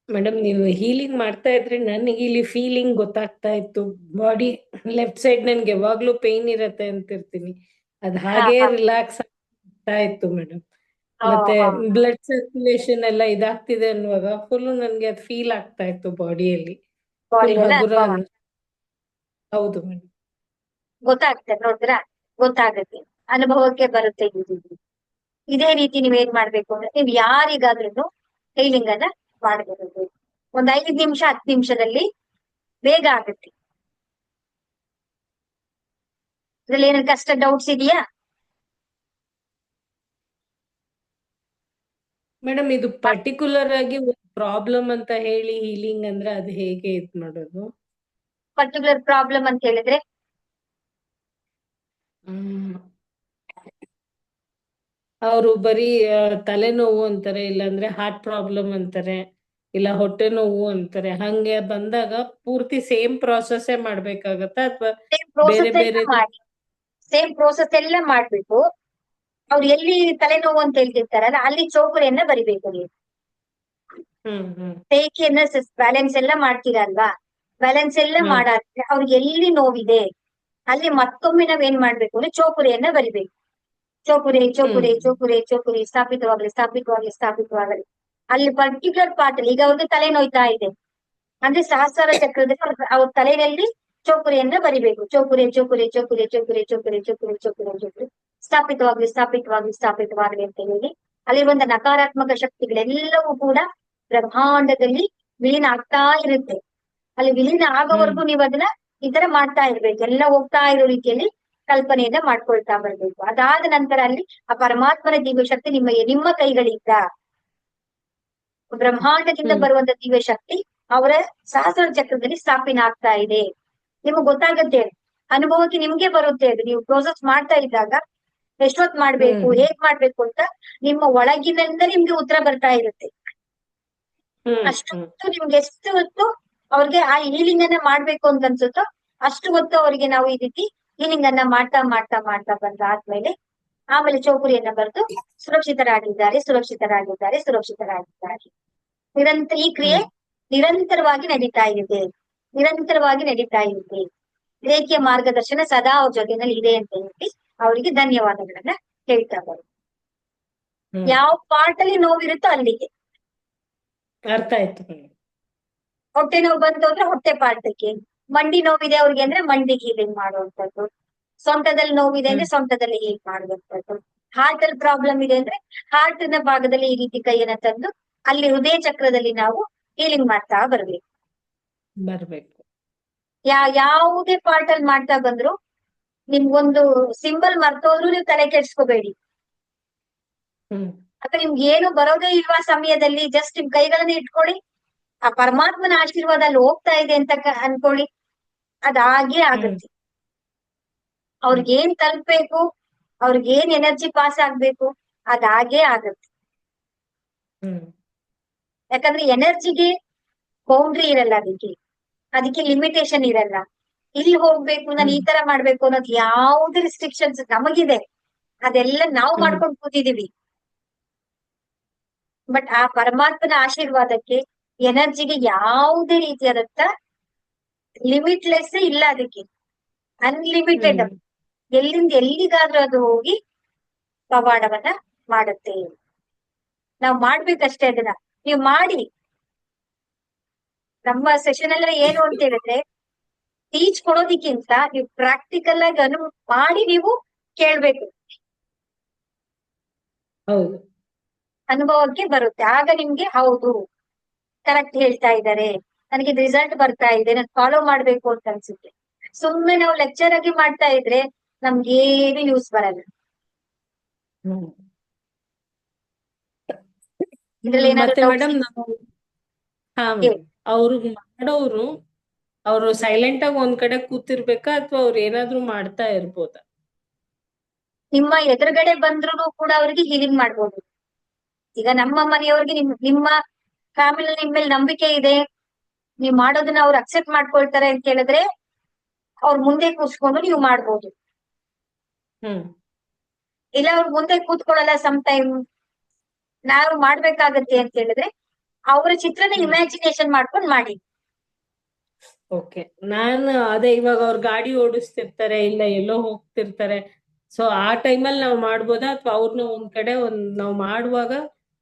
ಮೇಡಮ್ ನೀವು ಹೀಲಿಂಗ್ ಮಾಡ್ತಾ ಇದ್ರೆ ನನಗೆ ಇಲ್ಲಿ ಫೀಲಿಂಗ್ ಗೊತ್ತಾಗ್ತಾ ಇತ್ತು. ಬಾಡಿ ಲೆಫ್ಟ್ ಸೈಡ್ ನನ್ಗೆ ಯಾವಾಗ್ಲೂ ಪೇನ್ ಇರತ್ತೆ ಅಂತಿರ್ತೀನಿ. ಅದ್ ಹಾಗೆ. ರಿಲ್ಯಾಕ್ಸ್ ಆಗ್ತಾ ಇತ್ತು ಮೇಡಮ್ ಮತ್ತೆ. ಬ್ಲಡ್ ಸರ್ಕ್ಯುಲೇಷನ್ ಎಲ್ಲ ಇದಾಗ್ತಿದೆ ಅನ್ನುವಾಗ ಫುಲ್ ನನ್ಗೆ ಅದ್ ಫೀಲ್ ಆಗ್ತಾ ಇತ್ತು ಬಾಡಿಯಲ್ಲಿ ಹಾ, ಹೌದು ಮೇಡಮ್ ಗೊತ್ತಾಗುತ್ತೆ ನೋಡಿದ್ರ? ಗೊತ್ತಾಗುತ್ತೆ. ಅನುಭವಕ್ಕೆ ಬರುತ್ತೆ ಇದು ರೀತಿ ನೀವೇನ್ ಮಾಡ್ಬೇಕು ಅಂದ್ರೆ ನೀವು ಯಾರಿಗಾದ್ರೂ ಟೈಲಿಂಗ್ ಅನ್ನ ಮಾಡಬಹುದು ಒಂದ್ ಐದು ನಿಮಿಷ ಹತ್ತು ನಿಮಿಷದಲ್ಲಿ ಬೇಗ ಆಗುತ್ತೆ. ಇದ್ರಲ್ಲಿ ಏನಾದ್ರು ಕಷ್ಟ ಡೌಟ್ಸ್ ಇದೆಯಾ? ಮೇಡಮ್ ಇದು ಪರ್ಟಿಕ್ಯುಲರ್ ಆಗಿ ಪ್ರಾಬ್ಲಮ್ ಅಂತ ಹೇಳಿ ಹೀಲಿಂಗ್ ಅಂದ್ರೆ ಅದು ಹೇಗೆ ಇದ್ ಮಾಡೋದು? ಪರ್ಟಿಕ್ಯುಲರ್ ಪ್ರಾಬ್ಲಮ್ ಅಂತ ಹೇಳಿದ್ರೆ? ಅವರು ಬರೀ ತಲೆನೋವು ಅಂತಾರೆ ಇಲ್ಲಾಂದ್ರೆ ಹಾರ್ಟ್ ಪ್ರಾಬ್ಲಮ್ ಅಂತಾರೆ ಇಲ್ಲ ಹೊಟ್ಟೆ ನೋವು ಅಂತಾರೆ. ಹಂಗೆ ಬಂದಾಗ ಪೂರ್ತಿ ಸೇಮ್ ಪ್ರೋಸೆಸ್ ಮಾಡ್ಬೇಕಾಗತ್ತಾ? ಅಥವಾ ಬೇರೆ ಬೇರೆ ಸೇಮ್ ಪ್ರೋಸೆಸ್ ಎಲ್ಲ ಮಾಡ್ಬಿಟ್ಟು ಅವ್ರು ಎಲ್ಲಿ ತಲೆನೋವು ಅಂತ ಹೇಳ್ತಿರ್ತಾರಲ್ಲ ಅಲ್ಲಿ ಚೌಕರಿಯನ್ನ ಬರಿಬೇಕು ನೀವು. ಟೇಕಿಯನ್ನ ಬ್ಯಾಲೆನ್ಸ್ ಎಲ್ಲ ಮಾಡ್ತೀರಲ್ವಾ? ಬ್ಯಾಲೆನ್ಸ್ ಎಲ್ಲ. ಮಾಡಾದ್ರೆ ಅವ್ರಿಗೆ ಎಲ್ಲಿ ನೋವಿದೆ ಅಲ್ಲಿ ಮತ್ತೊಮ್ಮೆ ನಾವ್ ಏನ್ ಮಾಡ್ಬೇಕು ಅಂದ್ರೆ ಚೌಕರಿಯನ್ನ ಬರಿಬೇಕು. ಚೋಪುರಿ ಚೌಕುರೆ ಚೋಪುರಿ ಚೋಪುರಿ ಸ್ಥಾಪಿತವಾಗ್ಲಿ ಸ್ಥಾಪಿತವಾಗಲಿ ಸ್ಥಾಪಿತವಾಗಲಿ. ಅಲ್ಲಿ ಪರ್ಟಿಕ್ಯುಲರ್ ಪಾರ್ಟ್ ಈಗ ಅವ್ರಿಗೆ ತಲೆ ನೋಯ್ತಾ ಇದೆ. ಅಂದ್ರೆ ಸಹಸ್ರ ಚಕ್ರದಲ್ಲಿ ಅವ್ರ ಅವ್ರ ತಲೆಯಲ್ಲಿ ಚೌಕುರಿಯನ್ನ ಬರಿಬೇಕು. ಚೌಕುರೆ ಚೌಕುರೆ ಚೌಕುರೆ ಚೌಕುರೆ ಚೌಕುರೆ ಚೋಪುರಿ ಚೋಪುರಿ ಚೌಕುರೆ. ಸ್ಥಾಪಿತವಾಗ್ಲಿ ಸ್ಥಾಪಿತವಾಗ್ಲಿ ಸ್ಥಾಪಿತವಾಗ್ಲಿ ಅಂತ ಹೇಳಿ ಅಲ್ಲಿ ಅಲ್ಲಿರುವಂತ ನಕಾರಾತ್ಮಕ ಶಕ್ತಿಗಳೆಲ್ಲವೂ ಕೂಡ ಬ್ರಹ್ಮಾಂಡದಲ್ಲಿ ವಿಲೀನ ಆಗ್ತಾ ಇರುತ್ತೆ. ಅಲ್ಲಿ ವಿಲೀನ ಆಗೋವರೆಗೂ ನೀವು ಅದನ್ನ ಈ ತರ ಮಾಡ್ತಾ ಇರ್ಬೇಕು. ಎಲ್ಲ ಹೋಗ್ತಾ ಇರೋ ರೀತಿಯಲ್ಲಿ ಕಲ್ಪನೆಯನ್ನ ಮಾಡ್ಕೊಳ್ತಾ ಬರ್ಬೇಕು. ಅದಾದ ನಂತರ ಅಲ್ಲಿ ಆ ಪರಮಾತ್ಮನ ದಿವ್ಯ ಶಕ್ತಿ ನಿಮ್ಮ ನಿಮ್ಮ ಕೈಗಳಿಂದ ಬ್ರಹ್ಮಾಂಡದಿಂದ ಹ್ಮ್. ಬರುವಂತ ದಿವ್ಯ ಶಕ್ತಿ ಅವರ ಸಹಸ್ರ ಚಕ್ರದಲ್ಲಿ ಸ್ಥಾಪನೆ ಆಗ್ತಾ ಇದೆ. ನಿಮಗೆ ಗೊತ್ತಾಗುತ್ತೆ ಅನುಭವಕ್ಕೆ ನಿಮ್ಗೆ ಬರುತ್ತೆ ಅದು. ನೀವು ಪ್ರೋಸೆಸ್ ಮಾಡ್ತಾ ಇದ್ದಾಗ ಎಷ್ಟೊತ್ ಮಾಡ್ಬೇಕು. ಹೇಗ್ ಮಾಡ್ಬೇಕು ಅಂತ ನಿಮ್ಮ ಒಳಗಿನಿಂದ ನಿಮ್ಗೆ ಉತ್ತರ ಬರ್ತಾ ಇರುತ್ತೆ. ಅಷ್ಟು ಅಷ್ಟೊತ್ತು ನಿಮ್ಗೆ ಎಷ್ಟು ಹೊತ್ತು ಅವ್ರಿಗೆ ಆ ಹೀಲಿಂಗ್ ಅನ್ನ ಮಾಡ್ಬೇಕು ಅಂತ ಅನ್ಸುತ್ತೋ ಅಷ್ಟು ಹೊತ್ತು ಅವ್ರಿಗೆ ನಾವು ಈ ರೀತಿ ಹೀಲಿಂಗ್ ಅನ್ನ ಮಾಡ್ತಾ ಮಾಡ್ತಾ ಮಾಡ್ತಾ ಬಂದಾದ್ಮೇಲೆ ಆಮೇಲೆ ಚೌಕರಿಯನ್ನ ಬರೆದು ಸುರಕ್ಷಿತರಾಗಿದ್ದಾರೆ ಸುರಕ್ಷಿತರಾಗಿದ್ದಾರೆ ಸುರಕ್ಷಿತರಾಗಿದ್ದಾರೆ. ನಿರಂತರ ಈ ಕ್ರಿಯೆ ನಿರಂತರವಾಗಿ ನಡೀತಾ ಇದೆ. ನಿರಂತರವಾಗಿ ನಡೀತಾ ಇದೆ. ರೇಖೆಯ ಮಾರ್ಗದರ್ಶನ ಸದಾ ಅವ್ರ ಜೊತೆನಲ್ಲಿ ಇದೆ ಅಂತ ಹೇಳಿ ಅವರಿಗೆ ಧನ್ಯವಾದಗಳನ್ನ ಹೇಳ್ತಾ ಬರು ಯಾವ ಪಾರ್ಟ್ ಅಲ್ಲಿ ನೋವಿರುತ್ತೋ ಅಲ್ಲಿಗೆ. ಅರ್ಥ ಆಯ್ತು ಹೊಟ್ಟೆ ನೋವು ಬಂತು ಅಂದ್ರೆ ಹೊಟ್ಟೆ ಪಾರ್ಟಕ್ಕೆ ಮಂಡಿ ನೋವಿದೆ ಅವ್ರಿಗೆ ಅಂದ್ರೆ ಮಂಡಿಗೆ ಹೀಲಿಂಗ್ ಮಾಡುವಂತದ್ದು ಸೊಂಟದಲ್ಲಿ ನೋವಿದೆ ಅಂದ್ರೆ ಸೊಂಟದಲ್ಲಿ ಹೀಲ್ ಮಾಡುವಂಥದ್ದು. ಹಾರ್ಟ್ ಅಲ್ಲಿ ಪ್ರಾಬ್ಲಮ್ ಇದೆ ಅಂದ್ರೆ ಹಾರ್ಟ್ನ ಭಾಗದಲ್ಲಿ ಈ ರೀತಿ ಕೈಯನ್ನ ತಂದು ಅಲ್ಲಿ ಹೃದಯ ಚಕ್ರದಲ್ಲಿ ನಾವು ಹೀಲಿಂಗ್ ಮಾಡ್ತಾ ಬರ್ಬೇಕು. ಬರ್ಬೇಕು. ಯಾ ಯಾವುದೇ ಪಾರ್ಟ್ ಅಲ್ಲಿ ಮಾಡ್ತಾ ಬಂದ್ರು ನಿಮ್ಗೊಂದು ಸಿಂಬಲ್ ಮರ್ತೋದ್ರು ನೀವು ತಲೆ ಕೆಡ್ಸ್ಕೋಬೇಡಿ. ಅಥವಾ ನಿಮ್ಗೆ ಏನು ಬರೋದೇ ಇಲ್ವಾ ಸಮಯದಲ್ಲಿ ಜಸ್ಟ್ ನಿಮ್ ಕೈಗಳನ್ನ ಇಟ್ಕೊಳ್ಳಿ. ಆ ಪರಮಾತ್ಮನ ಆಶೀರ್ವಾದ ಅಲ್ಲಿ ಹೋಗ್ತಾ ಇದೆ ಅಂತ ಅನ್ಕೊಳ್ಳಿ. ಅದಾಗೇ ಆಗುತ್ತೆ. ಅವ್ರಿಗೆ ಏನ್ ತಲುಪಬೇಕು ಅವ್ರಿಗೆ ಏನ್ ಎನರ್ಜಿ ಪಾಸ್ ಆಗ್ಬೇಕು ಅದಾಗೇ ಆಗುತ್ತೆ. ಯಾಕಂದ್ರೆ ಎನರ್ಜಿಗೆ ಬೌಂಡ್ರಿ ಇರಲ್ಲ ಅದಕ್ಕೆ ಅದಕ್ಕೆ ಲಿಮಿಟೇಷನ್ ಇರಲ್ಲ. ಇಲ್ಲಿ ಹೋಗ್ಬೇಕು ನಾನು ಈ ತರ ಮಾಡ್ಬೇಕು ಅನ್ನೋದು ಯಾವ್ದು ರಿಸ್ಟ್ರಿಕ್ಷನ್ಸ್ ನಮಗಿದೆ. ಅದೆಲ್ಲ ನಾವು. ಮಾಡ್ಕೊಂಡು ಕೂತಿದೀವಿ. ಬಟ್ ಆ ಪರಮಾತ್ಮನ ಆಶೀರ್ವಾದಕ್ಕೆ ಎನರ್ಜಿಗೆ ಯಾವುದೇ ರೀತಿಯಾದಂತ ಲಿಮಿಟ್ಲೆಸ್ ಇಲ್ಲ ಅದಕ್ಕೆ. ಅನ್ಲಿಮಿಟೆಡ್. ಎಲ್ಲಿಂದ ಎಲ್ಲಿಗಾದ್ರೂ ಅದು ಹೋಗಿ ಪವಾಡವನ್ನ ಮಾಡುತ್ತೆ. ನಾವ್ ಮಾಡ್ಬೇಕಷ್ಟೇ ಅದನ್ನ. ನೀವು ಮಾಡಿ. ನಮ್ಮ ಸೆಷನ್ ಎಲ್ಲ ಏನು ಅಂತ ಹೇಳಿದ್ರೆ ಟೀಚ್ ಕೊಡೋದಕ್ಕಿಂತ ನೀವು ಪ್ರಾಕ್ಟಿಕಲ್ ಆಗಿ ಅನು ಮಾಡಿ ನೀವು ಕೇಳ್ಬೇಕು. ಹೌದು. ಅನುಭವಕ್ಕೆ ಬರುತ್ತೆ. ಆಗ ನಿಮ್ಗೆ ಹೌದು. ಕರೆಕ್ಟ್ ಹೇಳ್ತಾ ಇದ್ದಾರೆ. ನನಗೆ ರಿಸಲ್ಟ್ ಬರ್ತಾ ಇದೆ. ನಾನು ಫಾಲೋ ಮಾಡ್ಬೇಕು ಅಂತ ಅನ್ಸುತ್ತೆ. ಸುಮ್ಮನೆ ನಾವು ಲೆಕ್ಚರ್ ಆಗಿ ಮಾಡ್ತಾ ಇದ್ರೆ ನಮ್ಗೆ ಏನು ಯೂಸ್ ಬರಲ್ಲ. ಇದ್ರಲ್ಲಿ ಏನಾದ್ರು. ಅವ್ರು ಮಾಡೋರು ಅವ್ರು ಸೈಲೆಂಟ್ ಆಗಿ ಒಂದ್ ಕಡೆ ಕೂತಿರ್ಬೇಕಾ ಅಥವಾ ಅವ್ರು ಏನಾದ್ರು ಮಾಡ್ತಾ ಇರ್ಬೋದಾ? ನಿಮ್ಮ ಎದುರುಗಡೆ ಬಂದ್ರು ಕೂಡ ಅವ್ರಿಗೆ ಹೀಲಿಂಗ್ ಮಾಡ್ಬೋದು. ಈಗ ನಮ್ಮ ಮನೆಯವ್ರಿಗೆ ನಿಮ್ ನಿಮ್ಮ ಫ್ಯಾಮಿಲಿ ನಿಮ್ ಮೇಲೆ ನಂಬಿಕೆ ಇದೆ. ನೀವ್ ಮಾಡೋದನ್ನ ಅವ್ರು ಅಕ್ಸೆಪ್ಟ್ ಮಾಡ್ಕೊಳ್ತಾರೆ ಅಂತ ಹೇಳಿದ್ರೆ ಅವ್ರ ಮುಂದೆ ಕೂರ್ಸ್ಕೊಂಡು ನೀವು ಮಾಡ್ಬೋದು. ಹ್ಮ್. ಇಲ್ಲ ಅವ್ರ ಮುಂದೆ ಕೂತ್ಕೊಳ್ಳಲ್ಲ ಸಮ್ ಟೈಮ್ ನಾವು ಮಾಡ್ಬೇಕಾಗತ್ತೆ ಅಂತ ಹೇಳಿದ್ರೆ ಅವರ ಚಿತ್ರನ. ಇಮ್ಯಾಜಿನೇಷನ್ ಮಾಡ್ಕೊಂಡು ಮಾಡಿ. ಓಕೆ ನಾನು ಅದೇ ಇವಾಗ ಅವ್ರು ಗಾಡಿ ಓಡಿಸ್ತಿರ್ತಾರೆ ಇಲ್ಲ ಎಲ್ಲೋ ಹೋಗ್ತಿರ್ತಾರೆ. ಸೊ ಆ ಟೈಮಲ್ಲಿ ನಾವು ಮಾಡ್ಬೋದಾ? ಅಥವಾ ಅವ್ರನ್ನ ಒಂದ್ ಕಡೆ ಒಂದ್ ನಾವು ಮಾಡುವಾಗ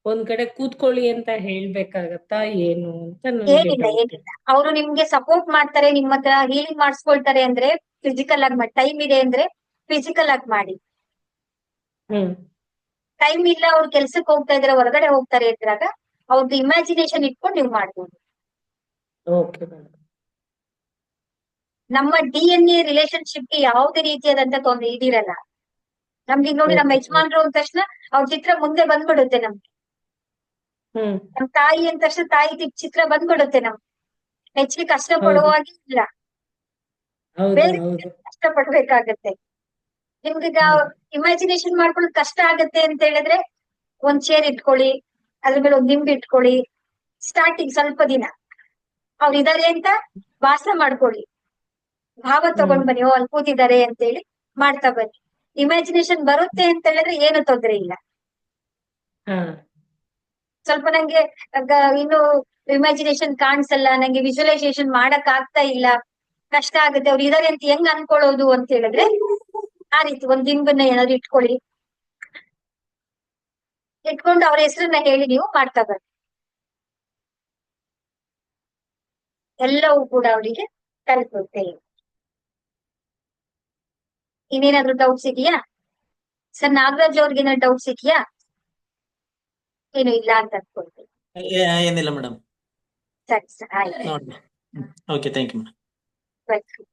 ಒಂದ್ ಕಡೆ ಕೂತ್ಕೊಳ್ಳಿ ಅಂತ ಹೇಳ್ಬೇಕಾಗತ್ತಾ? ಏನು ಅಂತ ನನಗೆ ಏನಿಲ್ಲ. ಏನಿಲ್ಲ. ಅವರು ನಿಮ್ಗೆ ಸಪೋರ್ಟ್ ಮಾಡ್ತಾರೆ ನಿಮ್ಮ ಹತ್ರ ಹೀಲಿಂಗ್ ಮಾಡಿಸ್ಕೊಳ್ತಾರೆ ಅಂದ್ರೆ ಫಿಸಿಕಲ್ ಆಗಿ ಮಾಡಿ. ಟೈಮ್ ಇದೆ ಅಂದ್ರೆ ಫಿಸಿಕಲ್ ಆಗಿ ಮಾಡಿ. ಹ್ಮ್. ಟೈಮ್ ಇಲ್ಲ ಅವ್ರು ಕೆಲ್ಸಕ್ಕೆ ಹೋಗ್ತಾ ಇದ್ರೆ ಹೊರಗಡೆ ಹೋಗ್ತಾರೆ ಇದ್ರಾಗ ಅವ್ರದ್ದು ಇಮ್ಯಾಜಿನೇಷನ್ ಇಟ್ಕೊಂಡು ನೀವು ಮಾಡ್ಬೋದು. ಓಕೆ ಮೇಡಮ್ ನಮ್ಮ ಡಿ ಎನ್ ಎ ರಿಲೇಶನ್ಶಿಪ್ಗೆ ಯಾವುದೇ ರೀತಿಯಾದಂತ ತೊಂದರೆ ಇದಿರಲ್ಲ. ನಮ್ಗೆ ನೋಡಿ ನಮ್ಮ ಯಜಮಾನರು ಅಂದ ತಕ್ಷಣ ಅವ್ರ ಚಿತ್ರ ಮುಂದೆ ಬಂದ್ಬಿಡುತ್ತೆ ನಮ್ಗೆ. ನಮ್ ತಾಯಿ ಅಂದ ತಕ್ಷಣ ತಾಯಿ ಚಿತ್ರ ಬಂದ್ಬಿಡುತ್ತೆ ನಮ್ಗೆ. ಹೆಚ್ಚಿಗೆ ಕಷ್ಟ ಪಡುವ ಹಾಗೆ ಇಲ್ಲ. ಬೇರೆ ಕಷ್ಟ ಪಡ್ಬೇಕಾಗತ್ತೆ. ನಿಮ್ಗೀಗ ಇಮ್ಯಾಜಿನೇಷನ್ ಮಾಡ್ಕೊಳ್ಳೋದು ಕಷ್ಟ ಆಗತ್ತೆ ಅಂತ ಹೇಳಿದ್ರೆ ಒಂದ್ ಚೇರ್ ಇಟ್ಕೊಳ್ಳಿ ಅದ್ರ ಮೇಲೆ ಒಂದ್ ನಿಂಬೆ ಇಟ್ಕೊಳ್ಳಿ ಸ್ಟಾರ್ಟಿಂಗ್ ಸ್ವಲ್ಪ ದಿನ. ಅವ್ರಿದಾರೆ ಅಂತ ಭಾಸ ಮಾಡ್ಕೊಳ್ಳಿ. ಭಾವ ತಗೊಂಡ್ ಬನ್ನಿ. ಓ ಅಲ್ಲಿ ಕೂತಿದ್ದಾರೆ ಅಂತ ಹೇಳಿ ಮಾಡ್ತಾ ಬನ್ನಿ. ಇಮ್ಯಾಜಿನೇಷನ್ ಬರುತ್ತೆ ಅಂತ ಹೇಳಿದ್ರೆ ಏನು ತೊಂದ್ರೆ ಇಲ್ಲ. ಸ್ವಲ್ಪ ನಂಗೆ ಇನ್ನು ಇಮ್ಯಾಜಿನೇಷನ್ ಕಾಣಿಸಲ್ಲ ನಂಗೆ ವಿಜುವಲೈಸೇಷನ್ ಮಾಡಕ್ ಆಗ್ತಾ ಇಲ್ಲ. ಕಷ್ಟ ಆಗುತ್ತೆ. ಅವ್ರು ಇದಾರೆ ಅಂತ ಹೆಂಗ್ ಅನ್ಕೊಳ್ಳೋದು ಅಂತ ಹೇಳಿದ್ರೆ ಆ ರೀತಿ ಒಂದ್ ದಿಂಬನ್ನ ಏನಾದ್ರು ಇಟ್ಕೊಳ್ಳಿ. ಇಟ್ಕೊಂಡು ಅವ್ರ ಹೆಸರನ್ನ ಹೇಳಿ ನೀವು ಮಾಡ್ತಾ ಬನ್ನಿ. ಎಲ್ಲವೂ ಕೂಡ ಅವರಿಗೆ ತಲುಪುತ್ತೆ ಇನ್ನೇನಾದ್ರೂ ಡೌಟ್ಸ್ ಇದೆಯಾ? ಸರ್ ನಾಗರಾಜ್ ಅವ್ರಿಗೆ ಡೌಟ್ಸ್ ಇದೆಯಾ? ಏನು ಇಲ್ಲ ಅಂತ ಅನ್ಕೊಳ್ತೀನಿ ಏನಿಲ್ಲ ಮೇಡಮ್ ಸರಿ ಸರ್ ಆಯ್ತು. Okay thank you Welcome.